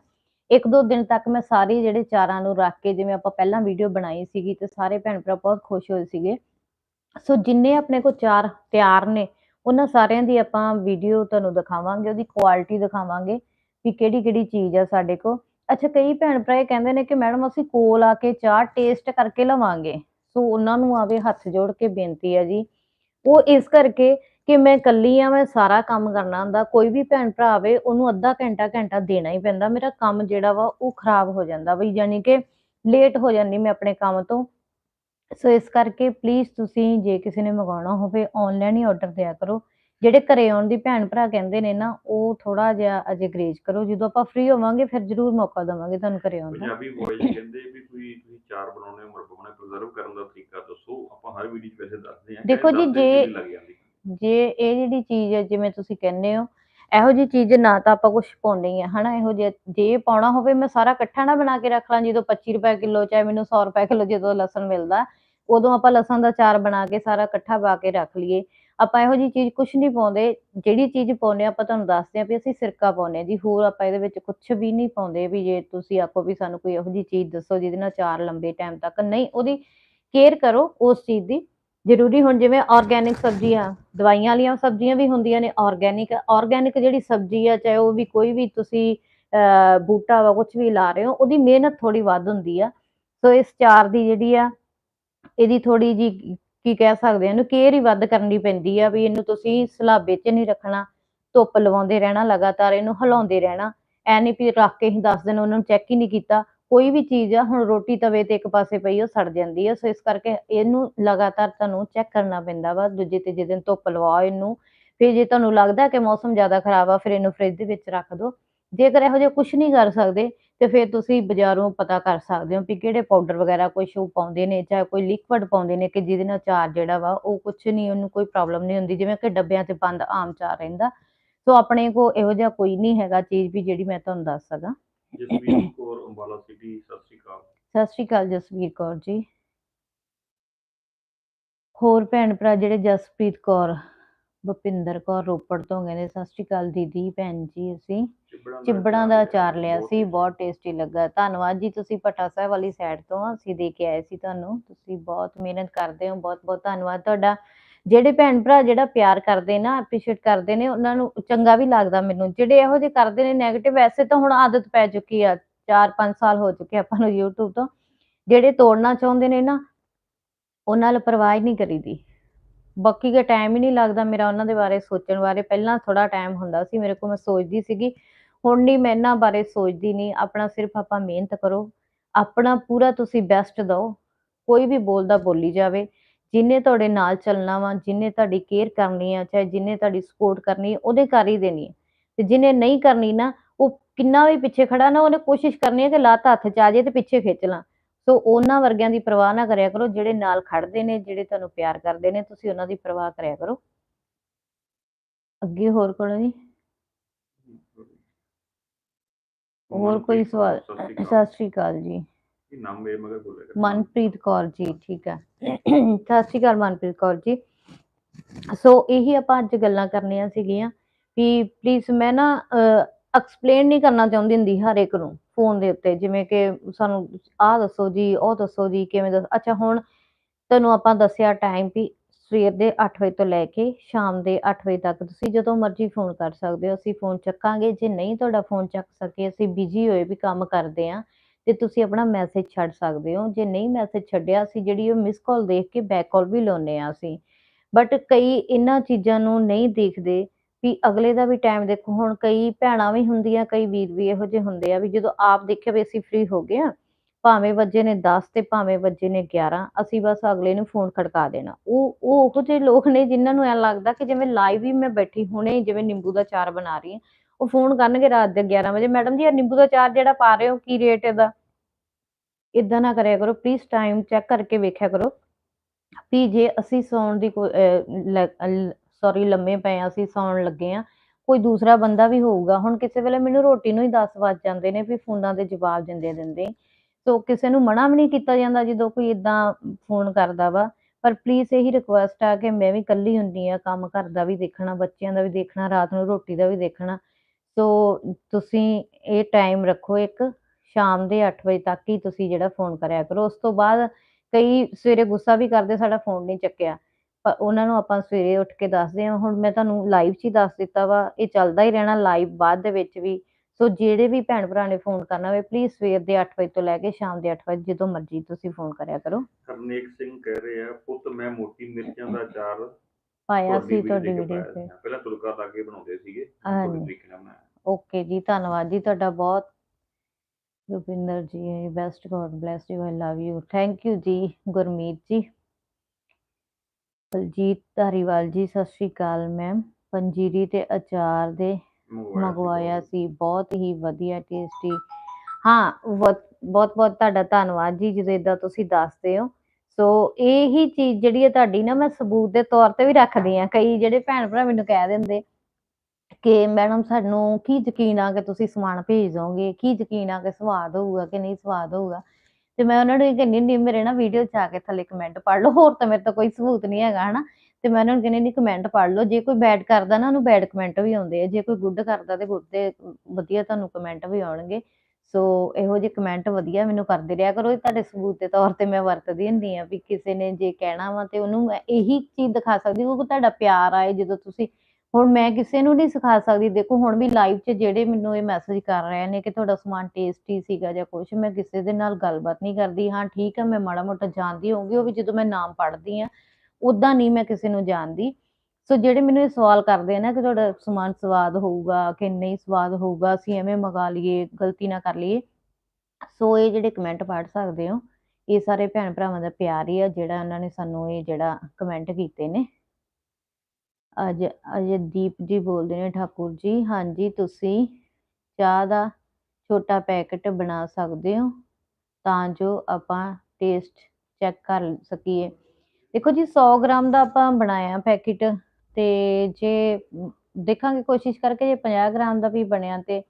ਇੱਕ ਦੋ ਦਿਨ ਤੱਕ ਮੈਂ ਸਾਰੇ ਜਿਹੜੇ ਚਾਰਾਂ ਨੂੰ ਰੱਖ ਕੇ ਜਿਵੇਂ ਆਪਾਂ ਪਹਿਲਾਂ ਵੀਡੀਓ ਬਣਾਈ ਸੀਗੀ ਤੇ ਸਾਰੇ ਭੈਣ ਭਰਾ ਬਹੁਤ ਖੁਸ਼ ਹੋਏ ਸੀਗੇ। ਸੋ ਜਿੰਨੇ ਆਪਣੇ ਕੋਲ ਚਾਰ ਤਿਆਰ ਨੇ, ਉਹਨਾਂ ਸਾਰਿਆਂ ਦੀ ਆਪਾਂ ਵੀਡੀਓ ਤੁਹਾਨੂੰ ਦਿਖਾਵਾਂਗੇ, ਉਹਦੀ ਕੁਆਲਿਟੀ ਦਿਖਾਵਾਂਗੇ ਵੀ ਕਿਹੜੀ ਕਿਹੜੀ ਚੀਜ਼ ਆ ਸਾਡੇ ਕੋਲ। ਅੱਛਾ, ਕਈ ਭੈਣ ਭਰਾ ਇਹ ਕਹਿੰਦੇ ਨੇ ਕਿ ਮੈਡਮ ਅਸੀਂ ਕੋਲ ਆ ਕੇ ਚਾਹ ਟੇਸਟ ਕਰਕੇ ਲਵਾਂਗੇ। ਸੋ ਉਹਨਾਂ ਨੂੰ ਆਵੇ ਹੱਥ ਜੋੜ ਕੇ ਬੇਨਤੀ ਹੈ ਜੀ। ਉਹ ਇਸ ਕਰਕੇ ਕਿ ਮੈਂ ਇਕੱਲੀ ਆ ਮੈਂ ਸਾਰਾ ਕੰਮ ਕਰਨਾ ਹੁੰਦਾ ਕੋਈ ਵੀ ਭੈਣ ਭਰਾ ਆਵੇ ਉਹਨੂੰ ਅੱਧਾ ਘੰਟਾ ਘੰਟਾ ਦੇਣਾ ਹੀ ਪੈਂਦਾ। ਮੇਰਾ ਕੰਮ ਜਿਹੜਾ ਵਾ ਉਹ ਖਰਾਬ ਹੋ ਜਾਂਦਾ ਬਈ ਯਾਨੀ ਕਿ ਲੇਟ ਹੋ ਜਾਂਦੀ ਮੈਂ ਆਪਣੇ ਕੰਮ ਤੋਂ। ਸੋ ਇਸ ਕਰਕੇ ਪਲੀਜ਼ ਤੁਸੀਂ ਜੇ ਕਿਸੇ ਨੇ ਮੰਗਾਉਣਾ ਹੋਵੇ ਆਨਲਾਈਨ ਹੀ ਆਰਡਰ ਦਿਆ ਕਰੋ। ਜਿਹੜੇ ਘਰੇ ਆਉਣ ਦੀ ਭੈਣ ਭਰਾ ਕਹਿੰਦੇ ਨੇ ਨਾ ਉਹ ਥੋੜਾ ਜਿਹਾ ਅਜੇ ਗਰੇਜ ਕਰੋ। ਜਦੋਂ ਆਪਾਂ ਫ੍ਰੀ ਹੋਵਾਂਗੇ ਫਿਰ ਜ਼ਰੂਰ ਮੌਕਾ ਦੇਵਾਂਗੇ ਤੁਹਾਨੂੰ ਘਰੇ ਆਉਣ ਦਾ। ਪੰਜਾਬੀ ਬॉयਜ਼ ਕਹਿੰਦੇ ਵੀ ਕੋਈ ਤੁਸੀਂ ਚਾਰ ਬਣਾਉਣੇ ਹੋ ਮੁਰੱਬਾ ਬਣਾਉਣਾ ਪ੍ਰੀਜ਼ਰਵ ਕਰਨ ਦਾ ਤਰੀਕਾ ਦੱਸੋ। ਆਪਾਂ ਹਰ ਵੀਡੀਓ 'ਚ ਵੈਸੇ ਦੱਸਦੇ ਹਾਂ ਦੇਖੋ ਜੀ, ਜੇ- ਜੇ ਇਹ ਜਿਹੜੀ ਚੀਜ਼ ਹੈ, ਜਿਵੇਂ ਤੁਸੀਂ ਕਹਿੰਦੇ ਹੋ, ਇਹੋ ਜੀ ਚੀਜ਼ ਨਾ ਤਾਂ ਆਪਾਂ ਕੁਝ ਪਾਉਂਦੇ ਹੀ ਆ, ਹਨਾ? ਇਹੋ ਜਿਹੇ, ਜੇ ਪਾਉਣਾ ਹੋਵੇ, ਮੈਂ ਸਾਰਾ ਇਕੱਠਾ ਨਾ ਬਣਾ ਕੇ ਰੱਖ ਲਾਂ, ਜਦੋਂ 25 ਰੁਪਏ ਕਿਲੋ ਚਾਹੇ ਮੈਨੂੰ 100 ਰੁਪਏ ਕਿਲੋ ਜਦੋਂ ਲਸਣ ਮਿਲਦਾ, ਉਦੋਂ ਆਪਾਂ ਲਸਣ ਦਾ ਚਾਰ ਬਣਾ ਕੇ ਸਾਰਾ ਇਕੱਠਾ ਪਾ ਕੇ ਰੱਖ ਲਈਏ। ਆਪਾਂ ਇਹੋ ਜਿਹੀ ਚੀਜ਼ ਕੁਛ ਨਹੀਂ ਪਾਉਂਦੇ, ਜਿਹੜੀ ਚੀਜ਼ ਪਾਉਂਦੇ ਹਾਂ, ਆਪਾਂ ਤੁਹਾਨੂੰ ਦੱਸਦੇ ਹਾਂ ਵੀ ਅਸੀਂ ਸਿਰਕਾ ਪਾਉਂਦੇ ਹਾਂ ਜੀ, ਹੋਰ ਆਪਾਂ ਇਹਦੇ ਵਿੱਚ ਕੁਛ ਵੀ ਨਹੀਂ ਪਾਉਂਦੇ ਵੀ ਜੇ ਤੁਸੀਂ ਆਖੋ ਵੀ ਸਾਨੂੰ ਕੋਈ ਇਹੋ ਜਿਹੀ ਚੀਜ਼ ਦੱਸੋ, ਜਿਹਦੇ ਨਾਲ ਚਾਰ ਲੰਬੇ ਟਾਈਮ ਤੱਕ ਨਹੀਂ, ਉਹਦੀ ਕੇਅਰ ਕਰੋ ਉਸ ਚੀਜ਼ ਦੀ। ਜ਼ਰੂਰੀ ਹੁਣ ਜਿਵੇਂ ਆਰਗੈਨਿਕ ਸਬਜ਼ੀਆਂ, ਦਵਾਈਆਂ ਵਾਲੀਆਂ ਸਬਜ਼ੀਆਂ ਵੀ ਹੁੰਦੀਆਂ ਨੇ ਆਰਗੈਨਿਕ ਆਰਗੈਨਿਕ ਜਿਹੜੀ ਸਬਜ਼ੀ ਆ, ਚਾਹੇ ਉਹ ਵੀ ਕੋਈ ਵੀ ਤੁਸੀਂ, ਅਹ ਬੂਟਾ ਵਾ ਕੁਝ ਵੀ ਲਾ ਰਹੇ ਹੋ, ਉਹਦੀ ਮਿਹਨਤ ਥੋੜੀ ਵੱਧ ਹੁੰਦੀ ਆ। ਸੋ ਇਸ ਚਾਰ ਦੀ ਜਿਹੜੀ ਆ, ਇਹਦੀ ਥੋੜੀ ਜੀ ਕੀ ਕਹਿ ਸਕਦੇ ਆ, ਇਹਨੂੰ ਕੇਅਰ ਹੀ ਵੱਧ ਕਰਨੀ ਪੈਂਦੀ ਆ ਵੀ ਇਹਨੂੰ ਤੁਸੀਂ ਸਲਾਬੇ 'ਚ ਨਹੀਂ ਰੱਖਣਾ, ਧੁੱਪ ਲਵਾਉਂਦੇ ਰਹਿਣਾ ਲਗਾਤਾਰ, ਇਹਨੂੰ ਹਿਲਾਉਂਦੇ ਰਹਿਣਾ। ਐ ਨਹੀਂ ਵੀ ਰੱਖ ਕੇ ਹੀ 10 ਦਿਨ ਉਹਨਾਂ ਨੂੰ ਚੈੱਕ ਹੀ ਨਹੀਂ ਕੀਤਾ ਕੋਈ ਵੀ ਚੀਜ਼ ਆ, ਹੁਣ ਰੋਟੀ ਤਵੇ ਤੇ ਇੱਕ ਪਾਸੇ ਪਈ, ਉਹ ਸੜ ਜਾਂਦੀ ਆ, ਸੋ ਇਸ ਕਰਕੇ ਇਹਨੂੰ ਲਗਾਤਾਰ ਤੁਹਾਨੂੰ ਚੈੱਕ ਕਰਨਾ ਪੈਂਦਾ ਵਾ, ਦੂਜੇ ਤੀਜੇ ਦਿਨ ਧੁੱਪ ਲਵਾਓ ਇਹਨੂੰ, ਫਿਰ ਜੇ ਤੁਹਾਨੂੰ ਲੱਗਦਾ ਕਿ ਮੌਸਮ ਜ਼ਿਆਦਾ ਖਰਾਬ ਆ, ਫਿਰ ਇਹਨੂੰ ਫ੍ਰਿਜ ਦੇ ਵਿੱਚ ਰੱਖ ਦਿਓ ਜੇਕਰ ਇਹੋ ਜਿਹਾ ਕੁਝ ਨਹੀਂ ਕਰ ਸਕਦੇ, ਤੇ ਫਿਰ ਤੁਸੀਂ ਬਾਜ਼ਾਰੋਂ ਪਤਾ ਕਰ ਸਕਦੇ ਹੋ ਵੀ ਕਿਹੜੇ ਪਾਊਡਰ ਵਗੈਰਾ ਕੋਈ ਸ਼ੂ ਪਾਉਂਦੇ ਨੇ ਚਾਹੇ ਕੋਈ ਲਿਕਵਿਡ ਪਾਉਂਦੇ ਨੇ, ਕਿ ਜਿਹਦੇ ਨਾਲ ਚਾਰ ਜਿਹੜਾ ਵਾ, ਉਹ ਕੁਝ ਨਹੀਂ, ਉਹਨੂੰ ਕੋਈ ਪ੍ਰੋਬਲਮ ਨਹੀਂ ਹੁੰਦੀ, ਜਿਵੇਂ ਕਿ ਡੱਬਿਆਂ ਤੇ ਬੰਦ ਆਮ ਚਾਰ ਰਹਿੰਦਾ, ਸੋ ਆਪਣੇ ਕੋ ਇਹੋ ਜਿਹਾ ਕੋਈ ਨਹੀਂ ਹੈਗਾ ਚੀਜ਼ ਵੀ ਜਿਹੜੀ ਮੈਂ ਤੁਹਾਨੂੰ ਦੱਸ ਸਕਾਂ। ਜਸਵੀਰ ਕੌਰ ਅੰਬਾਲਾ ਸਿਟੀ ਸਤਿ ਸ਼੍ਰੀ ਅਕਾਲ। ਸਤਿ ਸ਼੍ਰੀ ਅਕਾਲ ਜਸਵੀਰ ਕੌਰ ਜੀ। ਹੋਰ ਭੈਣ ਭਰਾ ਜਿਹੜੇ ਜਸਪ੍ਰੀਤ ਕੌਰ ਭੁਪਿੰਦਰ ਕੌਰ ਰੋਪੜ ਤੋਂ ਕਹਿੰਦੇ ਸਤਿ ਸ਼੍ਰੀ ਅਕਾਲ ਦੀਦੀ ਭੈਣ ਜੀ ਅਸੀਂ। ਚਿਬੜਾਂ ਦਾ ਅਚਾਰ ਲਿਆ ਸੀ। ਬਹੁਤ ਟੇਸਟੀ ਲੱਗਾ। ਧੰਨਵਾਦ ਜੀ ਤੁਸੀਂ ਭੱਟਾ ਸਾਹਿਬ ਵਾਲੀ ਸਾਈਡ ਤੋਂ ਅਸੀਂ ਦੇ ਕੇ ਆਏ ਸੀ ਤੁਹਾਨੂੰ। ਤੁਸੀਂ ਬਹੁਤ ਮਿਹਨਤ ਕਰਦੇ ਹੋ ਬਹੁਤ ਬਹੁਤ ਧੰਨਵਾਦ। ਤੁਹਾਡਾ ਜਿਹੜੇ ਭੈਣ ਭਰਾ ਜਿਹੜਾ ਪਿਆਰ ਕਰਦੇ ਨਾ ਅਪਰੀਸ਼ੀਏਟ ਕਰਦੇ ਨੇ, ਉਹਨਾਂ ਨੂੰ ਚੰਗਾ ਵੀ ਲੱਗਦਾ ਮੈਨੂੰ। ਜਿਹੜੇ ਇਹੋ ਜਿਹੇ ਕਰਦੇ ਨੇ 네ਗੇਟਿਵ ਵੈਸੇ ਤਾਂ ਹੁਣ ਆਦਤ ਪੈ ਚੁੱਕੀ ਆ 4-5 ਸਾਲ ਹੋ ਚੁੱਕੇ ਆਪਾਂ ਨੂੰ YouTube ਤੋਂ। ਜਿਹੜੇ ਤੋੜਨਾ ਚਾਹੁੰਦੇ ਨੇ ਨਾ, ਉਹਨਾਂ ਨਾਲ ਪਰਵਾਹ ਹੀ ਨਹੀਂ ਕਰੀਦੀ। ਬਾਕੀ ਦਾ ਟਾਈਮ ਹੀ ਨਹੀਂ ਲੱਗਦਾ ਮੇਰਾ ਉਹਨਾਂ ਦੇ ਬਾਰੇ ਸੋਚਣ ਬਾਰੇ। ਪਹਿਲਾਂ ਥੋੜਾ ਟਾਈਮ ਹੁੰਦਾ ਸੀ, ਮੇਰੇ ਕੋਲ ਮੈਂ ਸੋਚਦੀ ਸੀਗੀ। ਹੁਣ ਨਹੀਂ, ਮੈਂ ਇਹਨਾਂ ਬਾਰੇ ਸੋਚਦੀ ਨਹੀਂ। ਆਪਣਾ ਸਿਰਫ ਆਪਾਂ ਮਿਹਨਤ ਕਰੋ। ਆਪਣਾ ਪੂਰਾ ਤੁਸੀਂ ਬੈਸਟ ਦਿਓ। ਕੋਈ ਵੀ ਬੋਲਦਾ ਬੋਲੀ ਜਾਵੇ। ਜਿਨੇ ਤੁਹਾਡੇ ਨਾਲ ਚੱਲਣਾ ਵਾ ਜਿਨੇ ਤੁਹਾਡੀ ਕੇਅਰ ਕਰਨੀ ਆ ਚਾਹੇ ਜਿਨੇ ਤੁਹਾਡੀ ਸਪੋਰਟ ਕਰਨੀ ਉਹਦੇ ਕਰ ਹੀ ਦੇਣੀ ਤੇ ਜਿਨੇ ਨਹੀਂ ਕਰਨੀ ਨਾ ਉਹ ਕਿੰਨਾ ਵੀ ਪਿੱਛੇ ਖੜਾ ਨਾ ਉਹਨੇ ਕੋਸ਼ਿਸ਼ ਕਰਨੀ ਹੈ ਕਿ ਲੱਤ ਹੱਥ ਚ ਆ ਜੇ ਤੇ ਪਿੱਛੇ ਖਿੱਚ ਲਾਂ। ਸੋ ਉਹਨਾਂ ਵਰਗਿਆਂ ਦੀ ਪਰਵਾਹ ਨਾ ਕਰਿਆ ਕਰੋ ਜਿਹੜੇ ਨਾਲ ਖੜਦੇ ਨੇ ਜਿਹੜੇ ਤੁਹਾਨੂੰ ਪਿਆਰ ਕਰਦੇ ਨੇ ਤੁਸੀਂ ਉਹਨਾਂ ਦੀ ਪਰਵਾਹ ਕਰਿਆ ਕਰੋ। ਅੱਗੇ ਹੋਰ ਕੋਲ ਜੀ? ਹੋਰ ਕੋਈ ਸਵਾਲ। ਸਤਿ ਸ਼੍ਰੀ ਅਕਾਲ ਜੀ। ਇਹ ਨਾਮ ਮੇਰੇ ਮਗਰ ਬੋਲੇਗਾ ਮਨਪ੍ਰੀਤ ਕੌਰ ਜੀ ਠੀਕ ਹੈ। ਸਤਿ ਸ਼੍ਰੀ ਅਕਾਲ ਮਨਪ੍ਰੀਤ ਕੌਰ ਜੀ। ਸੋ ਇਹੀ ਆਪਾਂ ਅੱਜ ਗੱਲਾਂ ਕਰਨੀਆਂ ਸੀਗੀਆਂ ਵੀ ਪਲੀਜ਼ ਮੈਂ ਨਾ ਐਕਸਪਲੇਨ ਨਹੀਂ ਕਰਨਾ ਚਾਹੁੰਦੀ ਹੁੰਦੀ ਹਰ ਇੱਕ ਨੂੰ ਫੋਨ ਦੇ ਉੱਤੇ। ਜਿਵੇਂ ਕਿ ਸਾਨੂੰ ਆਹ ਦੱਸੋ ਜੀ ਉਹ ਦੱਸੋ ਜੀ ਕਿਵੇਂ ਦੱਸ ਅੱਛਾ ਹੁਣ ਤੁਹਾਨੂੰ ਆਪਾਂ ਦੱਸਿਆ ਟਾਈਮ ਵੀ ਸਵੇਰ ਦੇ 8 ਵਜੇ ਤੋਂ ਲੈ ਕੇ ਸ਼ਾਮ ਦੇ 8 ਵਜੇ ਤੱਕ ਤੁਸੀਂ ਜਦੋਂ ਮਰਜ਼ੀ ਫੋਨ ਕਰ ਸਕਦੇ ਹੋ। ਅਸੀਂ ਫੋਨ ਚੱਕਾਂਗੇ। ਜੇ ਨਹੀਂ ਤੁਹਾਡਾ ਫੋਨ ਚੱਕ ਸਕੇ ਅਸੀਂ ਬਿਜ਼ੀ ਹੋਏ ਵੀ ਕੰਮ ਕਰਦੇ ਆ ਤੇ ਤੁਸੀਂ ਆਪਣਾ ਮੈਸੇਜ ਛੱਡ ਸਕਦੇ ਹੋ। ਜੇ ਨਹੀਂ ਮੈਸੇਜ ਛੱਡਿਆ ਅਸੀਂ ਜਿਹੜੀ ਉਹ ਮਿਸ ਕਾਲ ਦੇਖ ਕੇ ਬੈਕ ਕਾਲ ਵੀ ਲਾਉਂਦੇ ਆ ਅਸੀਂ। ਬਟ ਕਈ ਇਹਨਾਂ ਚੀਜ਼ਾਂ ਨੂੰ ਨਹੀਂ ਦੇਖਦੇ ਵੀ ਅਗਲੇ ਦਾ ਵੀ ਟਾਈਮ ਦੇਖੋ। ਹੁਣ ਕਈ ਭੈਣਾਂ ਵੀ ਹੁੰਦੀਆਂ, ਕਈ ਵੀਰ ਵੀ ਇਹੋ ਜਿਹੇ ਹੁੰਦੇ ਆ ਵੀ ਜਦੋਂ ਆਪ ਦੇਖਿਆ ਵੀ ਅਸੀਂ ਫ੍ਰੀ ਹੋ ਗਏ ਆ ਭਾਵੇਂ ਵੱਜੇ ਨੇ 10 ਤੇ ਭਾਵੇਂ ਵੱਜੇ ਨੇ 11 ਅਸੀਂ ਬਸ ਅਗਲੇ ਨੂੰ ਫੋਨ ਖੜਕਾ ਦੇਣਾ। ਉਹ ਉਹ ਉਹੋ ਜਿਹੇ ਲੋਕ ਨੇ ਜਿਨ੍ਹਾਂ ਨੂੰ ਐ ਲੱਗਦਾ ਕਿ ਜਿਵੇਂ ਲਾਈਵ ਹੀ ਮੈਂ ਬੈਠੀ ਹੁਣੇ ਜਿਵੇਂ ਨਿੰਬੂ ਦਾ ਚਾਰ ਬਣਾ ਰਹੀ ਹਾਂ। ਉਹ ਫੋਨ ਕਰਨਗੇ ਰਾਤ ਦੇ 11 ਵਜੇ, ਮੈਡਮ ਜੀ ਇਹ ਨਿੰਬੂ ਦਾ ਚਾਰ ਜਿਹੜਾ ਪਾ ਰਹੇ ਹੋ, ਕੀ ਰੇਟ ਇਹਦਾ? ਇਦਾਂ ਨਾ ਕਰਿਆ ਕਰੋ ਪਲੀਜ਼ ਟਾਈਮ ਚੈੱਕ ਕਰਕੇ ਵੇਖਿਆ ਕਰੋ ਵੀ ਜੇ ਅਸੀਂ ਸੌਣ ਦੀ ਸੌਰੀ ਲੰਮੇ ਪਏ ਆ ਅਸੀਂ ਸੌਣ ਲੱਗੇ ਆ ਕੋਈ ਦੂਸਰਾ ਬੰਦਾ ਵੀ ਹੋਊਗਾ। ਹੁਣ ਕਿਸੇ ਵੇਲੇ ਮੈਨੂੰ ਰੋਟੀ ਨੂੰ ਹੀ 10 ਵੱਜ ਜਾਂਦੇ ਨੇ ਵੀ ਫੋਨਾਂ ਦੇ ਜਵਾਬ ਦਿੰਦੇ ਦਿੰਦੇ। ਸੋ ਕਿਸੇ ਨੂੰ ਮਨਾ ਵੀ ਨਹੀਂ ਕੀਤਾ ਜਾਂਦਾ ਜਦੋਂ ਕੋਈ ਇਦਾਂ ਫੋਨ ਕਰਦਾ ਵਾ। ਪਰ ਪਲੀਜ਼ ਇਹੀ ਰਿਕੁਐਸਟ ਆ ਕਿ ਮੈਂ ਵੀ ਇਕੱਲੀ ਹੁੰਦੀ ਆ ਕੰਮ ਘਰ ਦਾ ਵੀ ਦੇਖਣਾ, ਬੱਚਿਆਂ ਦਾ ਵੀ ਦੇਖਣਾ, ਰਾਤ ਨੂੰ ਰੋਟੀ ਦਾ ਵੀ ਦੇਖਣਾ। ਸੋ ਤੁਸੀਂ ਇਹ ਟਾਈਮ ਰੱਖੋ ਇੱਕ। ਸ਼ਾਮ ਦੇ 8 ਵਜੇ ਤੱਕ ਹੀ ਤੁਸੀਂ ਜਿਹੜਾ ਫੋਨ ਕਰਿਆ ਕਰੋ। ਉਸ ਤੋਂ ਬਾਅਦ ਕਈ ਸਵੇਰੇ ਗੁੱਸਾ ਵੀ ਕਰਦੇ ਸਾਡਾ ਫੋਨ ਨਹੀਂ ਚੱਕਿਆ। ਪਰ ਉਹਨਾਂ ਨੂੰ ਆਪਾਂ ਸਵੇਰੇ ਉੱਠ ਕੇ ਦੱਸਦੇ ਹਾਂ। ਹੁਣ ਮੈਂ ਤੁਹਾਨੂੰ ਲਾਈਵ 'ਚ ਹੀ ਦੱਸ ਦਿੱਤਾ ਵਾ ਇਹ ਚੱਲਦਾ ਹੀ ਰਹਿਣਾ ਲਾਈਵ ਬਾਅਦ ਦੇ ਵਿੱਚ ਵੀ। ਸੋ ਜਿਹੜੇ ਵੀ ਭੈਣ ਭਰਾ ਨੇ ਫੋਨ ਕਰਨਾ ਹੋਵੇ ਪਲੀਜ਼ ਸਵੇਰ ਦੇ 8 ਵਜੇ ਤੋਂ ਲੈ ਕੇ ਸ਼ਾਮ ਦੇ 8 ਵਜੇ ਜਦੋਂ ਮਰਜ਼ੀ ਤੁਸੀਂ ਫੋਨ ਕਰਿਆ ਕਰੋ। ਹਰਨੇਕ ਸਿੰਘ ਕਹਿ ਰਹੇ ਆ ਪੁੱਤ ਮੈਂ ਮੋਟੀ ਮਿਰਚਾਂ ਦਾ ਅਚਾਰ ਪਾਇਆ ਸੀ ਤੁਹਾਡੀ ਵੀਡੀਓ ਤੇ। ਪਹਿਲਾਂ ਤੁਲਕਾ ਲਾ ਕੇ ਬਣਾਉਂਦੇ ਸੀਗੇ ਓਕੇ ਜੀ ਧੰਨਵਾਦ ਜੀ ਤੁਹਾਡਾ ਬਹੁਤ Rupinder ji best God bless you I love you thank you ji Gurmeet ji. Baljit Dhariwal ਜੀ ਸਤਿ ਸ਼੍ਰੀ ਅਕਾਲ ਮੈਮ ਪੰਜੀਰੀ ਤੇ ਅਚਾਰ ਦੇ ਮੰਗਵਾਇਆ ਸੀ ਬਹੁਤ ਹੀ ਵਧੀਆ ਟੇਸਟੀ ਹਾਂ ਬਹੁਤ ਬਹੁਤ ਤੁਹਾਡਾ ਧੰਨਵਾਦ ਜੀ ਜਦੋਂ ਇਦਾਂ ਤੁਸੀਂ ਦੱਸਦੇ ਹੋ। ਸੋ ਇਹੀ ਚੀਜ਼ ਜਿਹੜੀ ਹੈ ਤੁਹਾਡੀ ਨਾ ਮੈਂ ਸਬੂਤ ਦੇ ਤੌਰ ਤੇ ਵੀ ਰੱਖਦੀ ਆ ਕਈ ਜਿਹੜੇ ਭੈਣ ਭਰਾ ਮੈਨੂੰ ਕਹਿ ਦਿੰਦੇ ਕਿ ਮੈਡਮ ਸਾਨੂੰ ਕੀ ਯਕੀਨ ਆ ਕਿ ਤੁਸੀਂ ਸਮਾਨ ਭੇਜ ਦੋਗੇ? ਕੀ ਯਕੀਨ ਆ ਕਿ ਸਵਾਦ ਹੋਊਗਾ ਕਿ ਨਹੀਂ ਸਵਾਦ ਹੋਊਗਾ? ਤੇ ਮੈਂ ਉਹਨਾਂ ਨੂੰ ਕਹਿੰਦੀ ਹੁੰਦੀ ਮੇਰੇ ਨਾ ਵੀਡੀਓ ਚ ਆ ਕੇ ਥੱਲੇ ਕਮੈਂਟ ਪੜ੍ਹ ਲਓ। ਹੋਰ ਤਾਂ ਮੇਰੇ ਤਾਂ ਕੋਈ ਸਬੂਤ ਨਹੀਂ ਹੈਗਾ, ਹਨਾ? ਤੇ ਮੈਂ ਉਹਨਾਂ ਨੂੰ ਕਹਿੰਦੀ ਨਹੀਂ ਕਮੈਂਟ ਪੜ੍ਹ ਲਓ। ਜੇ ਕੋਈ ਬੈਡ ਕਰਦਾ ਨਾ, ਉਹਨੂੰ ਬੈਡ ਕਮੈਂਟ ਵੀ ਆਉਂਦੇ ਆ। ਜੇ ਕੋਈ ਗੁੱਡ ਕਰਦਾ ਤੇ ਗੁੱਡ ਦੇ ਵਧੀਆ ਤੁਹਾਨੂੰ ਕਮੈਂਟ ਵੀ ਆਉਣਗੇ। ਸੋ ਇਹੋ ਜਿਹੇ ਕਮੈਂਟ ਵਧੀਆ ਮੈਨੂੰ ਕਰਦੇ ਰਿਹਾ ਕਰੋ। ਇਹ ਤੁਹਾਡੇ ਸਬੂਤ ਦੇ ਤੌਰ ਤੇ ਮੈਂ ਵਰਤਦੀ ਹੁੰਦੀ ਆ ਵੀ ਕਿਸੇ ਨੇ ਜੇ ਕਹਿਣਾ ਵਾ ਤੇ ਉਹਨੂੰ ਇਹੀ ਚੀਜ਼ ਦਿਖਾ ਸਕਦੀ ਕਿਉਂਕਿ ਤੁਹਾਡਾ ਪਿਆਰ ਆਏ ਜਦੋਂ ਤੁਸੀਂ ਹੁਣ ਮੈਂ ਕਿਸੇ ਨੂੰ ਨਹੀਂ ਸਿਖਾ ਸਕਦੀ। ਦੇਖੋ, ਹੁਣ ਵੀ ਲਾਈਵ 'ਚ ਜਿਹੜੇ ਮੈਨੂੰ ਇਹ ਮੈਸੇਜ ਕਰ ਰਹੇ ਨੇ ਕਿ ਤੁਹਾਡਾ ਸਮਾਨ ਟੇਸਟੀ ਸੀਗਾ ਜਾਂ ਕੁਝ ਮੈਂ ਕਿਸੇ ਦੇ ਨਾਲ ਗੱਲਬਾਤ ਨਹੀਂ ਕਰਦੀ। ਹਾਂ, ਠੀਕ ਆ, ਮੈਂ ਮਾੜਾ ਮੋਟਾ ਜਾਣਦੀ ਹੋਊਗੀ, ਉਹ ਵੀ ਜਦੋਂ ਮੈਂ ਨਾਮ ਪੜ੍ਹਦੀ ਆ ਉਦਾਂ ਨਹੀਂ ਮੈਂ ਕਿਸੇ ਨੂੰ ਜਾਣਦੀ। ਸੋ ਜਿਹੜੇ ਮੈਨੂੰ ਇਹ ਸਵਾਲ ਕਰਦੇ ਆ ਨਾ ਕਿ ਤੁਹਾਡਾ ਸਮਾਨ ਸਵਾਦ ਹੋਊਗਾ ਕਿ ਨਹੀਂ ਸਵਾਦ ਹੋਊਗਾ, ਅਸੀਂ ਐਵੇਂ ਮੰਗਾ ਲਈਏ, ਗਲਤੀ ਨਾ ਕਰ ਲਈਏ, ਸੋ ਇਹ ਜਿਹੜੇ ਕਮੈਂਟ ਪੜ੍ਹ ਸਕਦੇ ਹੋ, ਇਹ ਸਾਰੇ ਭੈਣ ਭਰਾਵਾਂ ਦਾ ਪਿਆਰ ਹੀ ਆ ਜਿਹੜਾ ਉਹਨਾਂ ਨੇ ਸਾਨੂੰ ਇਹ ਜਿਹੜਾ ਕਮੈਂਟ ਕੀਤੇ ਨੇ। ਅਜ ਅਜਦੀਪ ਜੀ ਬੋਲਦੇ ਨੇ, ਠਾਕੁਰ ਜੀ। ਹਾਂਜੀ, ਤੁਸੀਂ ਚਾਹ ਦਾ ਛੋਟਾ ਪੈਕੇਟ ਬਣਾ ਸਕਦੇ ਹੋ? ਤਾਂ ਜੋ ਆਪਾਂ ਟੇਸਟ ਚੈੱਕ ਕਰ ਸਕੀਏ। ਦੇਖੋ ਜੀ 100 ਗ੍ਰਾਮ ਦਾ ਆਪਾਂ ਬਣਾਇਆ ਪੈਕੇਟ ਤੇ ਜੇ ਦੇਖਾਂਗੇ ਕੋਸ਼ਿਸ਼ ਕਰਕੇ, ਜੇ 50 ਗ੍ਰਾਮ ਦਾ ਵੀ ਬਣਿਆ ਤੇ।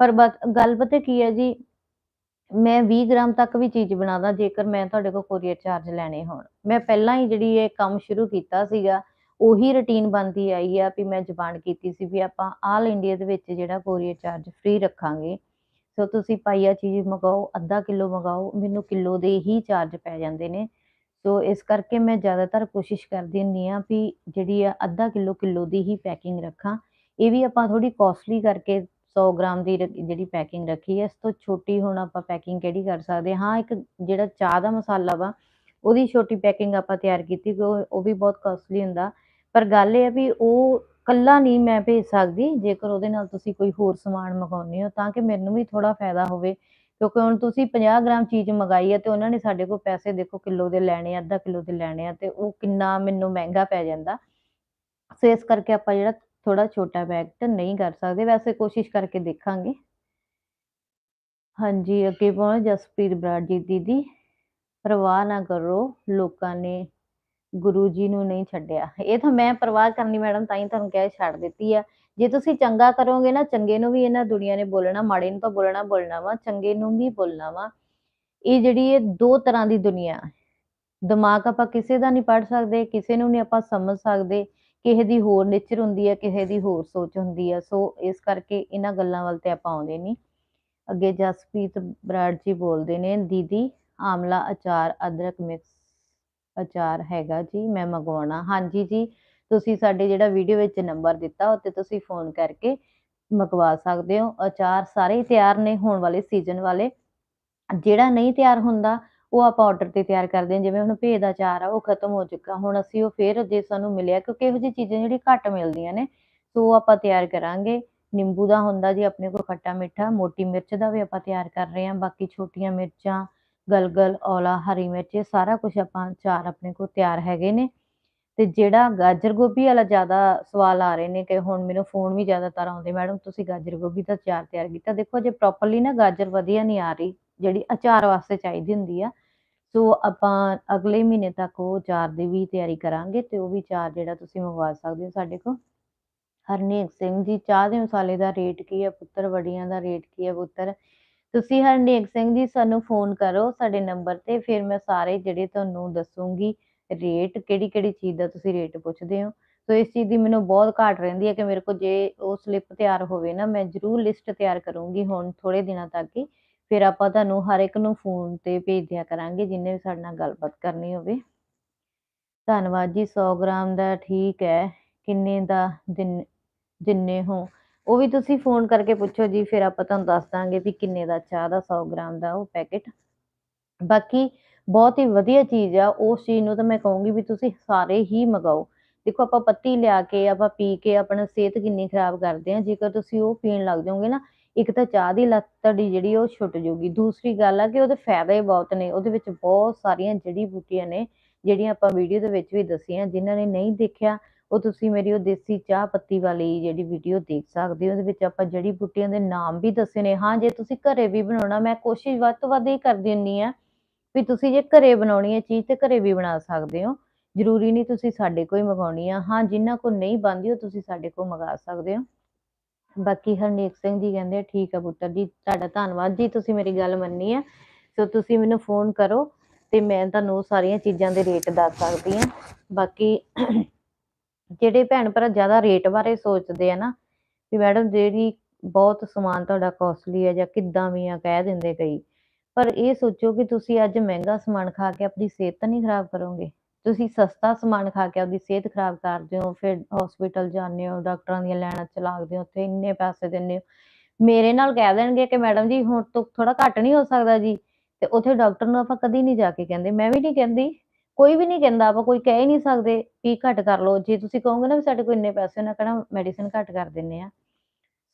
ਪਰ ਬਸ ਗੱਲ ਪਤਾ ਕੀ ਹੈ ਜੀ, ਮੈਂ 20 ਗ੍ਰਾਮ ਤੱਕ ਵੀ ਚੀਜ਼ ਬਣਾਦਾ, ਜੇਕਰ ਮੈਂ ਤੁਹਾਡੇ ਕੋਲ ਕੋਰੀਅਰ ਚਾਰਜ ਲੈਣੇ ਹੋਣ। ਮੈਂ ਪਹਿਲਾਂ ਹੀ ਜਿਹੜੀ ਇਹ ਕੰਮ ਸ਼ੁਰੂ ਕੀਤਾ ਸੀਗਾ ਉਹੀ ਰੁਟੀਨ ਬਣਦੀ ਆਈ ਆ ਵੀ ਮੈਂ ਜ਼ਬਾਨ ਕੀਤੀ ਸੀ ਵੀ ਆਪਾਂ ਆਲ ਇੰਡੀਆ ਦੇ ਵਿੱਚ ਜਿਹੜਾ ਕੋਰੀਅਰ ਚਾਰਜ ਫ੍ਰੀ ਰੱਖਾਂਗੇ, ਸੋ ਤੁਸੀਂ ਪਾਈਆ ਚੀਜ਼ ਮੰਗਾਓ ਅੱਧਾ ਕਿਲੋ ਮੰਗਾਓ ਮੈਨੂੰ ਕਿਲੋ ਦੇ ਹੀ ਚਾਰਜ ਪੈ ਜਾਂਦੇ ਨੇ। ਸੋ ਇਸ ਕਰਕੇ ਮੈਂ ਜ਼ਿਆਦਾਤਰ ਕੋਸ਼ਿਸ਼ ਕਰਦੀ ਹੁੰਦੀ ਆ ਵੀ ਜਿਹੜੀ ਆ ਅੱਧਾ ਕਿਲੋ ਕਿਲੋ ਦੀ ਹੀ ਪੈਕਿੰਗ ਰੱਖਾਂ। ਇਹ ਵੀ ਆਪਾਂ ਥੋੜੀ ਕਾਸਟਲੀ ਕਰਕੇ 100 ਗ੍ਰਾਮ ਦੀ ਰ- ਜਿਹੜੀ ਪੈਕਿੰਗ ਰੱਖੀ ਹੈ ਇਸ ਤੋਂ ਛੋਟੀ ਹੁਣ ਆਪਾਂ ਪੈਕਿੰਗ ਕਿਹੜੀ ਕਰ ਸਕਦੇ? ਹਾਂ, ਇੱਕ ਜਿਹੜਾ ਚਾਹ ਦਾ ਮਸਾਲਾ ਵਾ, ਉਹਦੀ ਛੋਟੀ ਪੈਕਿੰਗ ਆਪਾਂ ਤਿਆਰ ਕੀਤੀ ਕਿ ਉਹ ਉਹ ਵੀ ਬਹੁਤ ਕਾਸਟਲੀ ਹੁੰਦਾ। ਪਰ ਗੱਲ ਇਹ ਹੈ ਵੀ ਉਹ ਕੱਲਾ ਨਹੀਂ ਮੈਂ ਭੇਜ ਸਕਦੀ, ਜੇਕਰ ਉਹਦੇ ਨਾਲ ਤੁਸੀਂ ਕੋਈ ਹੋਰ ਸਮਾਨ ਮੰਗਾਉਂਦੇ ਹੋ, ਤਾਂ ਕਿ ਮੈਨੂੰ ਵੀ ਥੋੜਾ ਫਾਇਦਾ ਹੋਵੇ। ਕਿਉਂਕਿ ਹੁਣ ਤੁਸੀਂ 50 ਗ੍ਰਾਮ ਚੀਜ਼ ਮੰਗਾਈ ਹੈ ਤੇ ਉਹਨਾਂ ਨੇ ਸਾਡੇ ਕੋਲ ਪੈਸੇ ਦੇਖੋ ਕਿਲੋ ਦੇ ਲੈਣੇ ਅੱਧਾ ਕਿਲੋ ਦੇ ਲੈਣੇ ਆ ਤੇ ਉਹ ਕਿੰਨਾ ਮੈਨੂੰ ਮਹਿੰਗਾ ਪੈ ਜਾਂਦਾ। ਸੋ ਇਸ ਕਰਕੇ ਆਪਾਂ ਜਿਹੜਾ ਥੋੜਾ ਛੋਟਾ ਪੈਕਟ ਨਹੀਂ ਕਰ ਸਕਦੇ, ਵੈਸੇ ਕੋਸ਼ਿਸ਼ ਕਰਕੇ ਦੇਖਾਂਗੇ। ਹਾਂਜੀ, ਅੱਗੇ ਪਹੁੰਚ ਜਸਪ੍ਰੀਤ ਬਰਾੜ ਜੀ ਦੀਦੀ ਪਰਵਾਹ ਨਾ ਕਰੋ, ਲੋਕਾਂ ਨੇ ਗੁਰੂ ਜੀ ਨੂੰ ਨਹੀਂ ਛੱਡਿਆ। ਇਹ ਤਾਂ ਮੈਂ ਪਰਵਾਹ ਕਰਨੀ ਮੈਡਮ, ਤਾਂ ਹੀ ਤੁਹਾਨੂੰ ਕਹਿ ਛੱਡ ਦਿੱਤੀ ਆ। ਜੇ ਤੁਸੀਂ ਚੰਗਾ ਕਰੋਗੇ ਨਾ, ਚੰਗੇ ਨੂੰ ਵੀ ਇਹਨਾਂ ਦੁਨੀਆ ਨੇ ਬੋਲਣਾ, ਮਾੜੇ ਨੂੰ ਤਾਂ ਬੋਲਣਾ ਬੋਲਣਾ ਵਾ, ਚੰਗੇ ਨੂੰ ਵੀ ਬੋਲਣਾ ਵਾ। ਇਹ ਜਿਹੜੀ ਇਹ ਦੋ ਤਰ੍ਹਾਂ ਦੀ ਦੁਨੀਆ ਦਿਮਾਗ ਆਪਾਂ ਕਿਸੇ ਦਾ ਨਹੀਂ ਪੜ ਸਕਦੇ, ਕਿਸੇ ਨੂੰ ਨਹੀਂ ਆਪਾਂ ਸਮਝ ਸਕਦੇ, ਕਿਸੇ ਦੀ ਹੋਰ ਨੇਚਰ ਹੁੰਦੀ ਹੈ ਕਿਸੇ ਦੀ ਹੋਰ ਸੋਚ ਹੁੰਦੀ ਹੈ ਸੋ ਇਸ ਕਰਕੇ ਇਹਨਾਂ ਗੱਲਾਂ ਵੱਲ ਤੇ ਆਪਾਂ ਆਉਂਦੇ ਨਹੀਂ। ਅੱਗੇ ਜਸਪ੍ਰੀਤ ਬਰਾੜ ਜੀ ਬੋਲਦੇ ਨੇ, ਦੀਦੀ, ਆਮਲਾ, ਅਚਾਰ, ਅਦਰਕ ਮਿਕਸ ਅਚਾਰ ਹੈਗਾ ਜੀ, ਮੈਂ ਮੰਗਵਾਉਣਾ। ਹਾਂਜੀ ਜੀ, ਤੁਸੀਂ ਸਾਡੇ ਜਿਹੜਾ ਵੀਡੀਓ ਵਿੱਚ ਨੰਬਰ ਦਿੱਤਾ ਉੱਤੇ ਤੁਸੀਂ ਫੋਨ ਕਰਕੇ ਮੰਗਵਾ ਸਕਦੇ ਹੋ। ਅਚਾਰ ਸਾਰੇ ਹੀ ਤਿਆਰ ਨੇ ਹੋਣ ਵਾਲੇ ਸੀਜ਼ਨ ਵਾਲੇ। ਜਿਹੜਾ ਨਹੀਂ ਤਿਆਰ ਹੁੰਦਾ, ਉਹ ਆਪਾਂ ਆਰਡਰ ਤੇ ਤਿਆਰ ਕਰਦੇ ਹਾਂ। ਜਿਵੇਂ ਹੁਣ ਭੇ ਦਾ ਅਚਾਰ ਆ, ਉਹ ਖਤਮ ਹੋ ਚੁੱਕਾ। ਹੁਣ ਅਸੀਂ ਉਹ ਫੇਰ ਜੇ ਸਾਨੂੰ ਮਿਲਿਆ, ਕਿਉਂਕਿ ਇਹੋ ਜਿਹੀ ਚੀਜ਼ਾਂ ਜਿਹੜੀ ਘੱਟ ਮਿਲਦੀਆਂ ਨੇ, ਸੋ ਉਹ ਆਪਾਂ ਤਿਆਰ ਕਰਾਂਗੇ। ਨਿੰਬੂ ਦਾ ਹੁੰਦਾ ਜੀ, ਆਪਣੇ ਕੋਲ ਖੱਟਾ ਮਿੱਠਾ। ਮੋਟੀ ਮਿਰਚ ਦਾ ਵੀ ਆਪਾਂ ਤਿਆਰ ਕਰ ਰਹੇ ਹਾਂ। ਬਾਕੀ ਛੋਟੀਆਂ ਮਿਰਚਾਂ ਗਲਗਲ, ਔਲਾ, ਹਰੀ ਮਿਰਚ, ਇਹ ਸਾਰਾ ਕੁਝ ਆਪਾਂ ਅਚਾਰ ਆਪਣੇ ਕੋਲ ਤਿਆਰ ਹੈਗੇ ਨੇ। ਤੇ ਜਿਹੜਾ ਗਾਜਰ ਗੋਭੀ ਵਾਲਾ ਜ਼ਿਆਦਾ ਸਵਾਲ ਆ ਰਹੇ ਨੇ ਕਿ ਹੁਣ ਮੈਨੂੰ ਫੋਨ ਵੀ ਜ਼ਿਆਦਾਤਰ ਆਉਂਦੇ, ਮੈਡਮ, ਤੁਸੀਂ ਗਾਜਰ ਗੋਭੀ ਦਾ ਅਚਾਰ ਤਿਆਰ ਕੀਤਾ। ਦੇਖੋ, ਜੇ ਪ੍ਰੋਪਰਲੀ ਨਾ ਗਾਜਰ ਵਧੀਆ ਨਹੀਂ ਆ ਰਹੀ, ਜਿਹੜੀ ਅਚਾਰ ਵਾਸਤੇ ਚਾਹੀਦੀ ਹੁੰਦੀ ਆ, ਸੋ ਆਪਾਂ ਅਗਲੇ ਮਹੀਨੇ ਤੱਕ ਉਹ ਅਚਾਰ ਦੀ ਵੀ ਤਿਆਰੀ ਕਰਾਂਗੇ ਤੇ ਉਹ ਵੀ ਚਾਰ ਜਿਹੜਾ ਤੁਸੀਂ ਮੰਗਵਾ ਸਕਦੇ ਹੋ ਸਾਡੇ ਕੋਲ। ਹਰਨੇਕ ਸਿੰਘ ਜੀ, ਚਾਹ ਦੇ ਮਸਾਲੇ ਦਾ ਰੇਟ ਕੀ ਹੈ? ਪੁੱਤਰ, ਵੜੀਆਂ ਦਾ ਰੇਟ ਕੀ ਹੈ ਪੁੱਤਰ? ਤੁਸੀਂ ਹਰਨੇਕ ਸਿੰਘ ਜੀ, ਸਾਨੂੰ ਫੋਨ ਕਰੋ ਸਾਡੇ ਨੰਬਰ ਤੇ, ਫਿਰ ਮੈਂ ਸਾਰੇ ਜਿਹੜੇ ਤੁਹਾਨੂੰ ਦੱਸੂਗੀ ਰੇਟ ਕਿਹੜੀ ਕਿਹੜੀ ਚੀਜ਼ ਦਾ ਤੁਸੀਂ ਰੇਟ ਪੁੱਛਦੇ ਹੋ। ਸੋ ਇਸ ਚੀਜ਼ ਦੀ ਮੈਨੂੰ ਬਹੁਤ ਘਾਟ ਰਹਿੰਦੀ ਹੈ ਕਿ ਮੇਰੇ ਕੋਲ ਜੇ ਉਹ ਸਲਿੱਪ ਤਿਆਰ ਹੋਵੇ ਨਾ, ਮੈਂ ਜ਼ਰੂਰ ਲਿਸਟ ਤਿਆਰ ਕਰੂੰਗੀ ਹੁਣ ਥੋੜੇ ਦਿਨਾਂ ਤੱਕ ਹੀ। ਫਿਰ ਆਪਾਂ ਤੁਹਾਨੂੰ ਹਰ ਇੱਕ ਨੂੰ ਫੋਨ ਤੇ ਭੇਜ ਦਿਆ ਕਰਾਂਗੇ, ਜਿੰਨੇ ਵੀ ਸਾਡੇ ਨਾਲ ਗੱਲਬਾਤ ਕਰਨੀ ਹੋਵੇ। ਧੰਨਵਾਦ ਜੀ 100 ਗ੍ਰਾਮ ਦਾ ਠੀਕ ਹੈ, ਕਿੰਨੇ ਦਾ ਜਿੰਨੇ ਹੋ। ਉਹ ਵੀ ਤੁਸੀਂ ਫੋਨ ਕਰਕੇ ਪੁੱਛੋ ਜੀ, ਫਿਰ ਆਪਾਂ ਤੁਹਾਨੂੰ ਦੱਸ ਦਾਂਗੇ ਵੀ ਕਿੰਨੇ ਦਾ ਚਾਹ ਦਾ 100 ਗ੍ਰਾਮ ਦਾ ਉਹ ਪੈਕੇਟ। ਬਾਕੀ ਬਹੁਤ ਹੀ ਵਧੀਆ ਚੀਜ਼ ਆ, ਉਸ ਚੀਜ਼ ਨੂੰ ਤਾਂ ਮੈਂ ਕਹੂੰਗੀ ਵੀ ਤੁਸੀਂ ਸਾਰੇ ਹੀ ਮੰਗਾਓ ਦੇਖੋ ਆਪਾਂ ਪੱਤੀ ਲਿਆ ਕੇ, ਆਪਾਂ ਪੀ ਕੇ, ਆਪਣਾ ਸਿਹਤ ਕਿੰਨੀ ਖਰਾਬ ਕਰਦੇ ਆ, ਜੇਕਰ ਤੁਸੀਂ ਉਹ ਪੀਣ ਲੱਗ ਜਾਓਗੇ ਨਾ, ਇੱਕ ਤਾਂ ਚਾਹ ਦੀ ਲੱਤ ਤੁਹਾਡੀ ਜਿਹੜੀ ਉਹ ਛੁੱਟ ਜੂਗੀ ਦੂਸਰੀ ਗੱਲ ਆ ਕਿ ਉਹਦੇ ਫਾਇਦੇ ਬਹੁਤ ਨੇ, ਉਹਦੇ ਵਿੱਚ ਬਹੁਤ ਸਾਰੀਆਂ ਜੜੀ ਬੂਟੀਆਂ ਨੇ, ਜਿਹੜੀਆਂ ਆਪਾਂ ਵੀਡੀਓ ਦੇ ਵਿੱਚ ਵੀ ਦੱਸੀਆਂ, ਜਿਨ੍ਹਾਂ ਨੇ ਨਹੀਂ ਦੇਖਿਆ ਉਹ ਤੁਸੀਂ ਮੇਰੀ ਉਹ ਦੇਸੀ ਚਾਹ ਪੱਤੀ ਵਾਲੀ ਜਿਹੜੀ ਵੀਡੀਓ ਦੇਖ ਸਕਦੇ ਹੋ ਉਹਦੇ ਵਿੱਚ ਆਪਾਂ ਜੜੀ ਬੂਟੀਆਂ ਦੇ ਨਾਮ ਵੀ ਦੱਸੇ ਨੇ। ਹਾਂ ਜੇ ਤੁਸੀਂ ਘਰੇ ਵੀ ਬਣਾਉਣਾ ਮੈਂ ਕੋਸ਼ਿਸ਼ ਵੱਧ ਤੋਂ ਵੱਧ ਇਹ ਕਰਦੀ ਹੁੰਦੀ ਆ ਵੀ ਤੁਸੀਂ ਜੇ ਘਰੇ ਬਣਾਉਣੀ ਹੈ ਚੀਜ਼ ਤੇ ਘਰੇ ਵੀ ਬਣਾ ਸਕਦੇ ਹੋ। ਜ਼ਰੂਰੀ ਨਹੀਂ ਤੁਸੀਂ ਸਾਡੇ ਕੋਲ ਹੀ ਮੰਗਾਉਣੀ ਆ। ਹਾਂ ਜਿਨ੍ਹਾਂ ਕੋਲ ਨਹੀਂ ਬਣਦੀ ਉਹ ਤੁਸੀਂ ਸਾਡੇ ਕੋਲ ਮੰਗਾ ਸਕਦੇ ਹੋ। ਬਾਕੀ ਹਰਨੇਕ ਸਿੰਘ ਜੀ ਕਹਿੰਦੇ ਆ, ਠੀਕ ਆ ਪੁੱਤਰ ਜੀ ਤੁਹਾਡਾ ਧੰਨਵਾਦ ਜੀ ਤੁਸੀਂ ਮੇਰੀ ਗੱਲ ਮੰਨੀ ਆ। ਸੋ ਤੁਸੀਂ ਮੈਨੂੰ ਫੋਨ ਕਰੋ ਤੇ ਮੈਂ ਤੁਹਾਨੂੰ ਉਹ ਸਾਰੀਆਂ ਚੀਜ਼ਾਂ ਦੇ ਰੇਟ ਦੱਸ ਸਕਦੀ ਹਾਂ ਬਾਕੀ ਜਿਹੜੇ ਭੈਣ ਭਰਾ ਜ਼ਿਆਦਾ ਰੇਟ ਬਾਰੇ ਸੋਚਦੇ ਆ ਨਾ, ਵੀ ਮੈਡਮ ਜਿਹੜੀ ਬਹੁਤ ਸਮਾਨ ਤੁਹਾਡਾ ਕੋਸਟਲੀ ਹੈ ਜਾਂ ਕਿੱਦਾਂ ਵੀ ਆ ਕਹਿ ਦਿੰਦੇ ਕਈ। ਪਰ ਇਹ ਸੋਚੋ ਕਿ ਤੁਸੀਂ ਅੱਜ ਮਹਿੰਗਾ ਸਮਾਨ ਖਾ ਕੇ ਆਪਣੀ ਸਿਹਤ ਤਾਂ ਨਹੀਂ ਖਰਾਬ ਕਰੋਗੇ? ਤੁਸੀਂ ਸਸਤਾ ਸਮਾਨ ਖਾ ਕੇ ਆਪਣੀ ਸਿਹਤ ਖਰਾਬ ਕਰਦੇ ਹੋ ਫਿਰ ਹਸਪੀਟਲ ਜਾਂਦੇ ਹੋ, ਡਾਕਟਰਾਂ ਦੀਆਂ ਲਾਈਨਾਂ ਚ ਲੱਗਦੇ ਹੋ, ਉੱਥੇ ਇੰਨੇ ਪੈਸੇ ਦਿੰਦੇ ਹੋ। ਮੇਰੇ ਨਾਲ ਕਹਿ ਦੇਣਗੇ ਕਿ ਮੈਡਮ ਜੀ ਹੁਣ ਤੋਂ ਥੋੜਾ ਘੱਟ ਨਹੀਂ ਹੋ ਸਕਦਾ ਜੀ। ਤੇ ਉੱਥੇ ਡਾਕਟਰ ਨੂੰ ਆਪਾਂ ਕਦੀ ਨਹੀਂ ਜਾ ਕੇ ਕਹਿੰਦੇ। ਮੈਂ ਵੀ ਨਹੀਂ ਕਹਿੰਦੀ। ਕੋਈ ਵੀ ਨਹੀਂ ਕਹਿੰਦਾ, ਆਪਾਂ ਕੋਈ ਕਹਿ ਹੀ ਨਹੀਂ ਸਕਦੇ ਵੀ ਘੱਟ ਕਰ ਲਓ। ਜੇ ਤੁਸੀਂ ਕਹੋਗੇ ਨਾ ਵੀ ਸਾਡੇ ਕੋਲ ਇੰਨੇ ਪੈਸੇ ਨਾ ਕਹਿਣਾ ਮੈਡੀਸਿਨ ਘੱਟ ਕਰ ਦਿੰਨੇ ਆ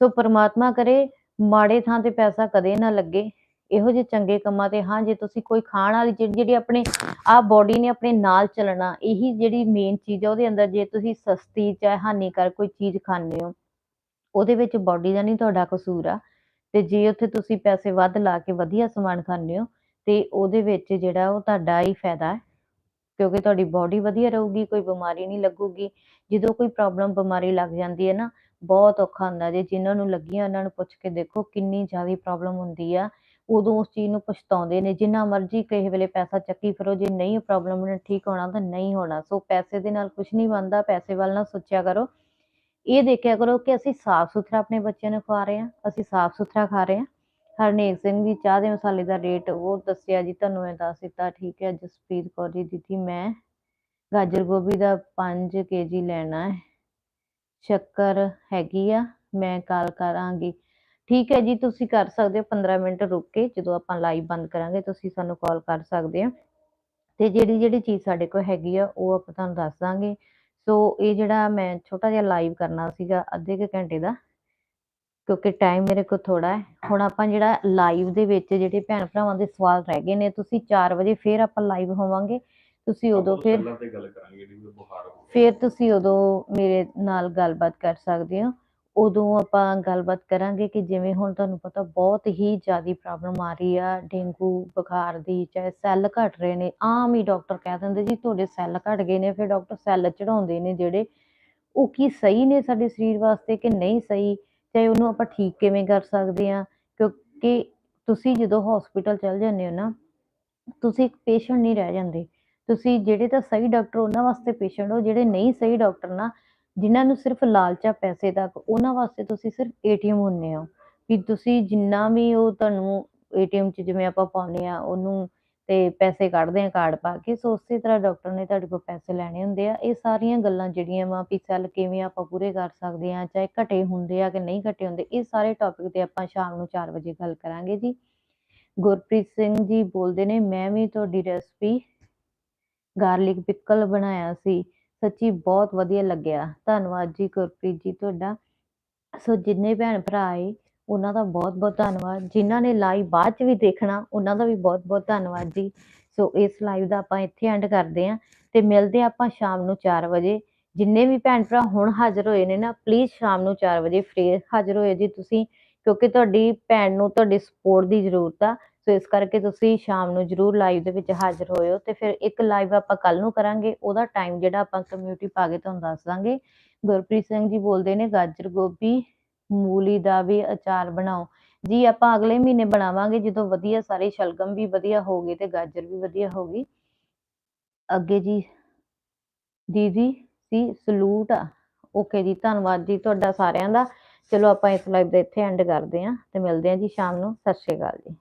ਸੋ ਪ੍ਰਮਾਤਮਾ ਕਰੇ, ਮਾੜੇ ਥਾਂ ਤੇ ਪੈਸਾ ਕਦੇ ਨਾ ਲੱਗੇ। ਇਹੋ ਜਿਹੇ ਚੰਗੇ ਕੰਮਾਂ ਤੇ ਹਾਂ, ਜੇ ਤੁਸੀਂ ਕੋਈ ਖਾਣ ਵਾਲੀ ਜਿਹੜੀ ਜਿਹੜੀ ਆਪਣੇ, ਆ ਬੋਡੀ ਨੇ ਆਪਣੇ ਨਾਲ ਚੱਲਣਾ, ਇਹੀ ਜਿਹੜੀ ਮੇਨ ਚੀਜ਼ ਆ, ਉਹਦੇ ਅੰਦਰ ਜੇ ਤੁਸੀਂ ਸਸਤੀ ਚਾਹੇ ਹਾਨੀਕਾਰ ਕੋਈ ਚੀਜ਼ ਖਾਂਦੇ ਹੋ, ਉਹਦੇ ਵਿੱਚ ਬੋਡੀ ਦਾ ਨਹੀਂ ਤੁਹਾਡਾ ਕਸੂਰ ਆ। ਤੇ ਜੇ ਉੱਥੇ ਤੁਸੀਂ ਪੈਸੇ ਵੱਧ ਲਾ ਕੇ ਵਧੀਆ ਸਮਾਨ ਖਾਂਦੇ ਹੋ, ਤੇ ਉਹਦੇ ਵਿੱਚ ਜਿਹੜਾ ਉਹ ਤੁਹਾਡਾ ਹੀ ਫਾਇਦਾ ਹੈ। ਕਿਉਂਕਿ ਤੁਹਾਡੀ ਬੋਡੀ ਵਧੀਆ ਰਹੂਗੀ, ਕੋਈ ਬਿਮਾਰੀ ਨਹੀਂ ਲੱਗੂਗੀ। ਜਦੋਂ ਕੋਈ ਪ੍ਰੋਬਲਮ ਬਿਮਾਰੀ ਲੱਗ ਜਾਂਦੀ ਹੈ ਨਾ, ਬਹੁਤ ਔਖਾ ਹੁੰਦਾ ਜੇ। ਜਿਨ੍ਹਾਂ ਨੂੰ ਲੱਗੀਆਂ, ਉਹਨਾਂ ਨੂੰ ਪੁੱਛ ਕੇ ਦੇਖੋ ਕਿੰਨੀ ਜ਼ਿਆਦਾ ਪ੍ਰੋਬਲਮ ਹੁੰਦੀ ਆ। ਉਦੋਂ ਉਸ ਚੀਜ਼ ਨੂੰ ਪਛਤਾਉਂਦੇ ਨੇ। ਜਿੰਨਾ ਮਰਜ਼ੀ ਕਿਸੇ ਵੇਲੇ ਪੈਸਾ ਚੱਕੀ ਫਿਰੋ, ਜੇ ਨਹੀਂ ਪ੍ਰੋਬਲਮ ਨੇ ਠੀਕ ਹੋਣਾ ਤਾਂ ਨਹੀਂ ਹੋਣਾ। ਸੋ ਪੈਸੇ ਦੇ ਨਾਲ ਕੁਝ ਨਹੀਂ ਬਣਦਾ, ਪੈਸੇ ਵੱਲ ਨਾ ਸੋਚਿਆ ਕਰੋ। ਇਹ ਦੇਖਿਆ ਕਰੋ ਕਿ ਅਸੀਂ ਸਾਫ਼ ਸੁਥਰਾ ਆਪਣੇ ਬੱਚਿਆਂ ਨੂੰ ਖਵਾ ਰਹੇ ਹਾਂ। ਅਸੀਂ ਸਾਫ਼ ਸੁਥਰਾ ਖਾ ਰਹੇ ਹਾਂ। ਹਰਨੇਕ ਸਿੰਘ ਜੀ, ਚਾਹ ਦੇ ਮਸਾਲੇ ਦਾ ਰੇਟ ਉਹ ਦੱਸਿਆ ਜੀ, ਤੁਹਾਨੂੰ ਮੈਂ ਦੱਸ ਦਿੱਤਾ, ਠੀਕ ਹੈ, ਜਸਪ੍ਰੀਤ ਕੌਰ ਜੀ, ਦੀਦੀ, ਮੈਂ ਗਾਜਰ ਗੋਭੀ ਦਾ 5 ਕੇਜੀ ਲੈਣਾ ਹੈ। ਸ਼ੱਕਰ ਹੈਗੀ ਆ, ਮੈਂ ਕਾਲ ਕਰਾਂਗੀ। ਠੀਕ ਹੈ ਜੀ, ਤੁਸੀਂ ਕਰ ਸਕਦੇ ਹੋ 15 ਮਿੰਟ ਰੁਕ ਕੇ, ਜਦੋਂ ਆਪਾਂ ਲਾਈਵ ਬੰਦ ਕਰਾਂਗੇ, ਤੁਸੀਂ ਸਾਨੂੰ ਕਾਲ ਕਰ ਸਕਦੇ ਹੋ। ਤੇ ਜਿਹੜੀ ਜਿਹੜੀ ਚੀਜ਼ ਸਾਡੇ ਕੋਲ ਹੈਗੀ ਆ, ਉਹ ਆਪਾਂ ਤੁਹਾਨੂੰ ਦੱਸ ਦਾਂਗੇ। ਸੋ ਇਹ ਜਿਹੜਾ ਮੈਂ ਛੋਟਾ ਜਿਹਾ ਲਾਈਵ ਕਰਨਾ ਸੀਗਾ, ਅੱਧੇ ਕੁ ਘੰਟੇ ਦਾ ਕਿਉਂਕਿ ਟਾਈਮ ਮੇਰੇ ਕੋਲ ਥੋੜਾ ਹੈ। ਹੁਣ ਆਪਾਂ ਜਿਹੜਾ ਲਾਈਵ ਦੇ ਵਿੱਚ ਜਿਹੜੇ ਭੈਣ ਭਰਾਵਾਂ ਦੇ ਸਵਾਲ ਰਹਿ ਗਏ ਨੇ ਤੁਸੀਂ 4 ਵਜੇ ਫੇਰ ਆਪਾਂ ਲਾਈਵ ਹੋਵਾਂਗੇ। ਤੁਸੀਂ ਉਦੋਂ ਫਿਰ। ਫਿਰ ਤੁਸੀਂ ਉਦੋਂ ਮੇਰੇ ਨਾਲ ਗੱਲਬਾਤ ਕਰ ਸਕਦੇ ਹੋ। ਉਦੋਂ ਆਪਾਂ ਗੱਲਬਾਤ ਕਰਾਂਗੇ ਕਿ ਜਿਵੇਂ ਹੁਣ ਤੁਹਾਨੂੰ ਪਤਾ ਬਹੁਤ ਹੀ ਜ਼ਿਆਦਾ ਪ੍ਰੋਬਲਮ ਆ ਰਹੀ ਆ। ਡੇਂਗੂ ਬੁਖਾਰ ਦੀ ਚਾਹੇ ਸੈੱਲ ਘਟ ਰਹੇ ਨੇ ਆਮ ਹੀ ਡਾਕਟਰ ਕਹਿ ਦਿੰਦੇ ਜੀ ਤੁਹਾਡੇ ਸੈੱਲ ਘਟ ਗਏ ਨੇ ਫਿਰ ਡਾਕਟਰ ਸੈੱਲ ਚੜਾਉਂਦੇ ਨੇ ਜਿਹੜੇ। ਉਹ ਕੀ ਸਹੀ ਨੇ ਸਾਡੇ ਸਰੀਰ ਵਾਸਤੇ ਕਿ ਨਹੀਂ ਸਹੀ? ਚਾਹੇ ਉਹਨੂੰ ਆਪਾਂ ਠੀਕ ਕਿਵੇਂ ਕਰ ਸਕਦੇ ਆ ਕਿਉਂਕਿ ਤੁਸੀਂ ਜਦੋਂ ਹਸਪੀਟਲ ਚਲ ਜਾਂਦੇ ਹੋ ਨਾ, ਤੁਸੀਂ ਇੱਕ ਪੇਸ਼ੈਂਟ ਨਹੀਂ ਰਹਿ ਜਾਂਦੇ। ਤੁਸੀਂ ਜਿਹੜੇ ਤਾਂ ਸਹੀ ਡਾਕਟਰ ਉਹਨਾਂ ਵਾਸਤੇ ਪੇਸ਼ੈਂਟ ਹੋ, ਜਿਹੜੇ ਨਹੀਂ ਸਹੀ ਡਾਕਟਰ ਨਾ, ਜਿਨ੍ਹਾਂ ਨੂੰ ਸਿਰਫ ਲਾਲਚਾ ਪੈਸੇ ਤੱਕ ਉਹਨਾਂ ਵਾਸਤੇ ਤੁਸੀਂ ਸਿਰਫ ਏਟੀਐਮ ਹੁੰਨੇ ਹੋ। ਵੀ ਤੁਸੀਂ ਜਿੰਨਾ ਵੀ ਉਹ ਤੁਹਾਨੂੰ ਏਟੀਐਮ 'ਚ ਜਿਵੇਂ ਆਪਾਂ ਪਾਉਂਦੇ ਆ ਉਹਨੂੰ ਤੇ ਪੈਸੇ ਕੱਢਦੇ ਆ ਕਾਰਡ ਪਾ ਕੇ, ਸੋ ਉਸੇ ਤਰ੍ਹਾਂ ਡਾਕਟਰ ਨੇ ਤੁਹਾਡੇ ਕੋਲ ਪੈਸੇ ਲੈਣੇ ਹੁੰਦੇ ਆ। ਇਹ ਸਾਰੀਆਂ ਗੱਲਾਂ ਜਿਹੜੀਆਂ ਵਾ ਵੀ ਸੈੱਲ ਕਿਵੇਂ ਆਪਾਂ ਪੂਰੇ ਕਰ ਸਕਦੇ ਆ, ਚਾਹੇ ਘਟੇ ਹੁੰਦੇ ਆ ਕਿ ਨਹੀਂ ਘਟੇ ਹੁੰਦੇ, ਇਹ ਸਾਰੇ ਟੌਪਿਕ ਤੇ ਆਪਾਂ ਸ਼ਾਮ ਨੂੰ 4 ਵਜੇ ਗੱਲ ਕਰਾਂਗੇ ਜੀ। ਗੁਰਪ੍ਰੀਤ ਸਿੰਘ ਜੀ ਬੋਲਦੇ ਨੇ, ਮੈਂ ਵੀ ਤੁਹਾਡੀ ਰੈਸਪੀ ਗਾਰਲਿਕ ਪਿਕਲ ਬਣਾਇਆ ਸੀ। ਸੱਚੀ ਬਹੁਤ ਵਧੀਆ ਲੱਗਿਆ। ਧੰਨਵਾਦ ਜੀ ਗੁਰਪ੍ਰੀਤ ਜੀ ਤੁਹਾਡਾ। ਸੋ ਜਿੰਨੇ ਭੈਣ ਭਰਾ ਆਏ ਉਹਨਾਂ ਦਾ ਬਹੁਤ ਬਹੁਤ ਧੰਨਵਾਦ। ਜਿਨ੍ਹਾਂ ਨੇ ਲਾਈਵ ਬਾਅਦ ਚ ਵੀ ਦੇਖਣਾ, ਉਹਨਾਂ ਦਾ ਵੀ ਬਹੁਤ ਬਹੁਤ ਧੰਨਵਾਦ ਜੀ। ਸੋ ਇਸ ਲਾਈਵ ਦਾ ਆਪਾਂ ਇੱਥੇ ਐਂਡ ਕਰਦੇ ਆਂ ਤੇ ਮਿਲਦੇ ਆਪਾਂ ਸ਼ਾਮ ਨੂੰ 4 ਵਜੇ। ਜਿੰਨੇ ਵੀ ਭੈਣ ਭਰਾ ਹੁਣ ਹਾਜ਼ਰ ਹੋਏ ਨੇ ਨਾ ਪਲੀਜ਼ ਸ਼ਾਮ ਨੂੰ 4 ਵਜੇ ਫ੍ਰੀ ਹਾਜ਼ਰ ਹੋਏ ਜੀ ਤੁਸੀਂ, ਕਿਉਂਕਿ ਤੁਹਾਡੀ ਭੈਣ ਨੂੰ ਤੁਹਾਡੀ ਸਪੋਰਟ ਦੀ ਜ਼ਰੂਰਤ ਆ। ਸੋ ਇਸ ਕਰਕੇ ਤੁਸੀਂ ਸ਼ਾਮ ਨੂੰ ਜਰੂਰ ਲਾਈਵ ਦੇ ਵਿੱਚ ਹਾਜ਼ਰ ਹੋਇਓ ਤੇ ਫਿਰ ਇੱਕ ਲਾਈਵ ਆਪਾਂ ਕੱਲ ਨੂੰ ਕਰਾਂਗੇ, ਉਹਦਾ ਟਾਈਮ ਜਿਹੜਾ ਆਪਾਂ ਕਮਿਊਨਿਟੀ ਪਾ ਕੇ ਤੁਹਾਨੂੰ ਦੱਸ ਦਾਂਗੇ। ਗੁਰਪ੍ਰੀਤ ਸਿੰਘ ਜੀ ਬੋਲਦੇ ਨੇ, ਗਾਜਰ ਗੋਭੀ ਮੂਲੀ ਦਾ ਵੀ ਅਚਾਰ ਬਣਾਓ। ਜੀ ਆਪਾਂ ਅਗਲੇ ਮਹੀਨੇ ਬਣਾਵਾਂਗੇ, ਜਦੋਂ ਵਧੀਆ ਸਾਰੇ ਸ਼ਲਗਮ ਵੀ ਵਧੀਆ ਹੋ ਹੋਗੇ ਤੇ ਗਾਜਰ ਵੀ ਵਧੀਆ ਹੋ ਗਈ। ਅੱਗੇ ਜੀ, ਦੀਦੀ ਸੀ ਸਲੂਟ ਆ। ਓਕੇ ਜੀ, ਧੰਨਵਾਦ ਜੀ ਤੁਹਾਡਾ ਸਾਰਿਆਂ ਦਾ। ਚਲੋ ਆਪਾਂ ਇਸ ਲਾਈਵ ਦਾ ਇੱਥੇ ਐਂਡ ਕਰਦੇ ਆਂ ਤੇ ਮਿਲਦੇ ਆਂ ਜੀ ਸ਼ਾਮ ਨੂੰ। ਸਤਿ ਸ਼੍ਰੀ ਅਕਾਲ ਜੀ।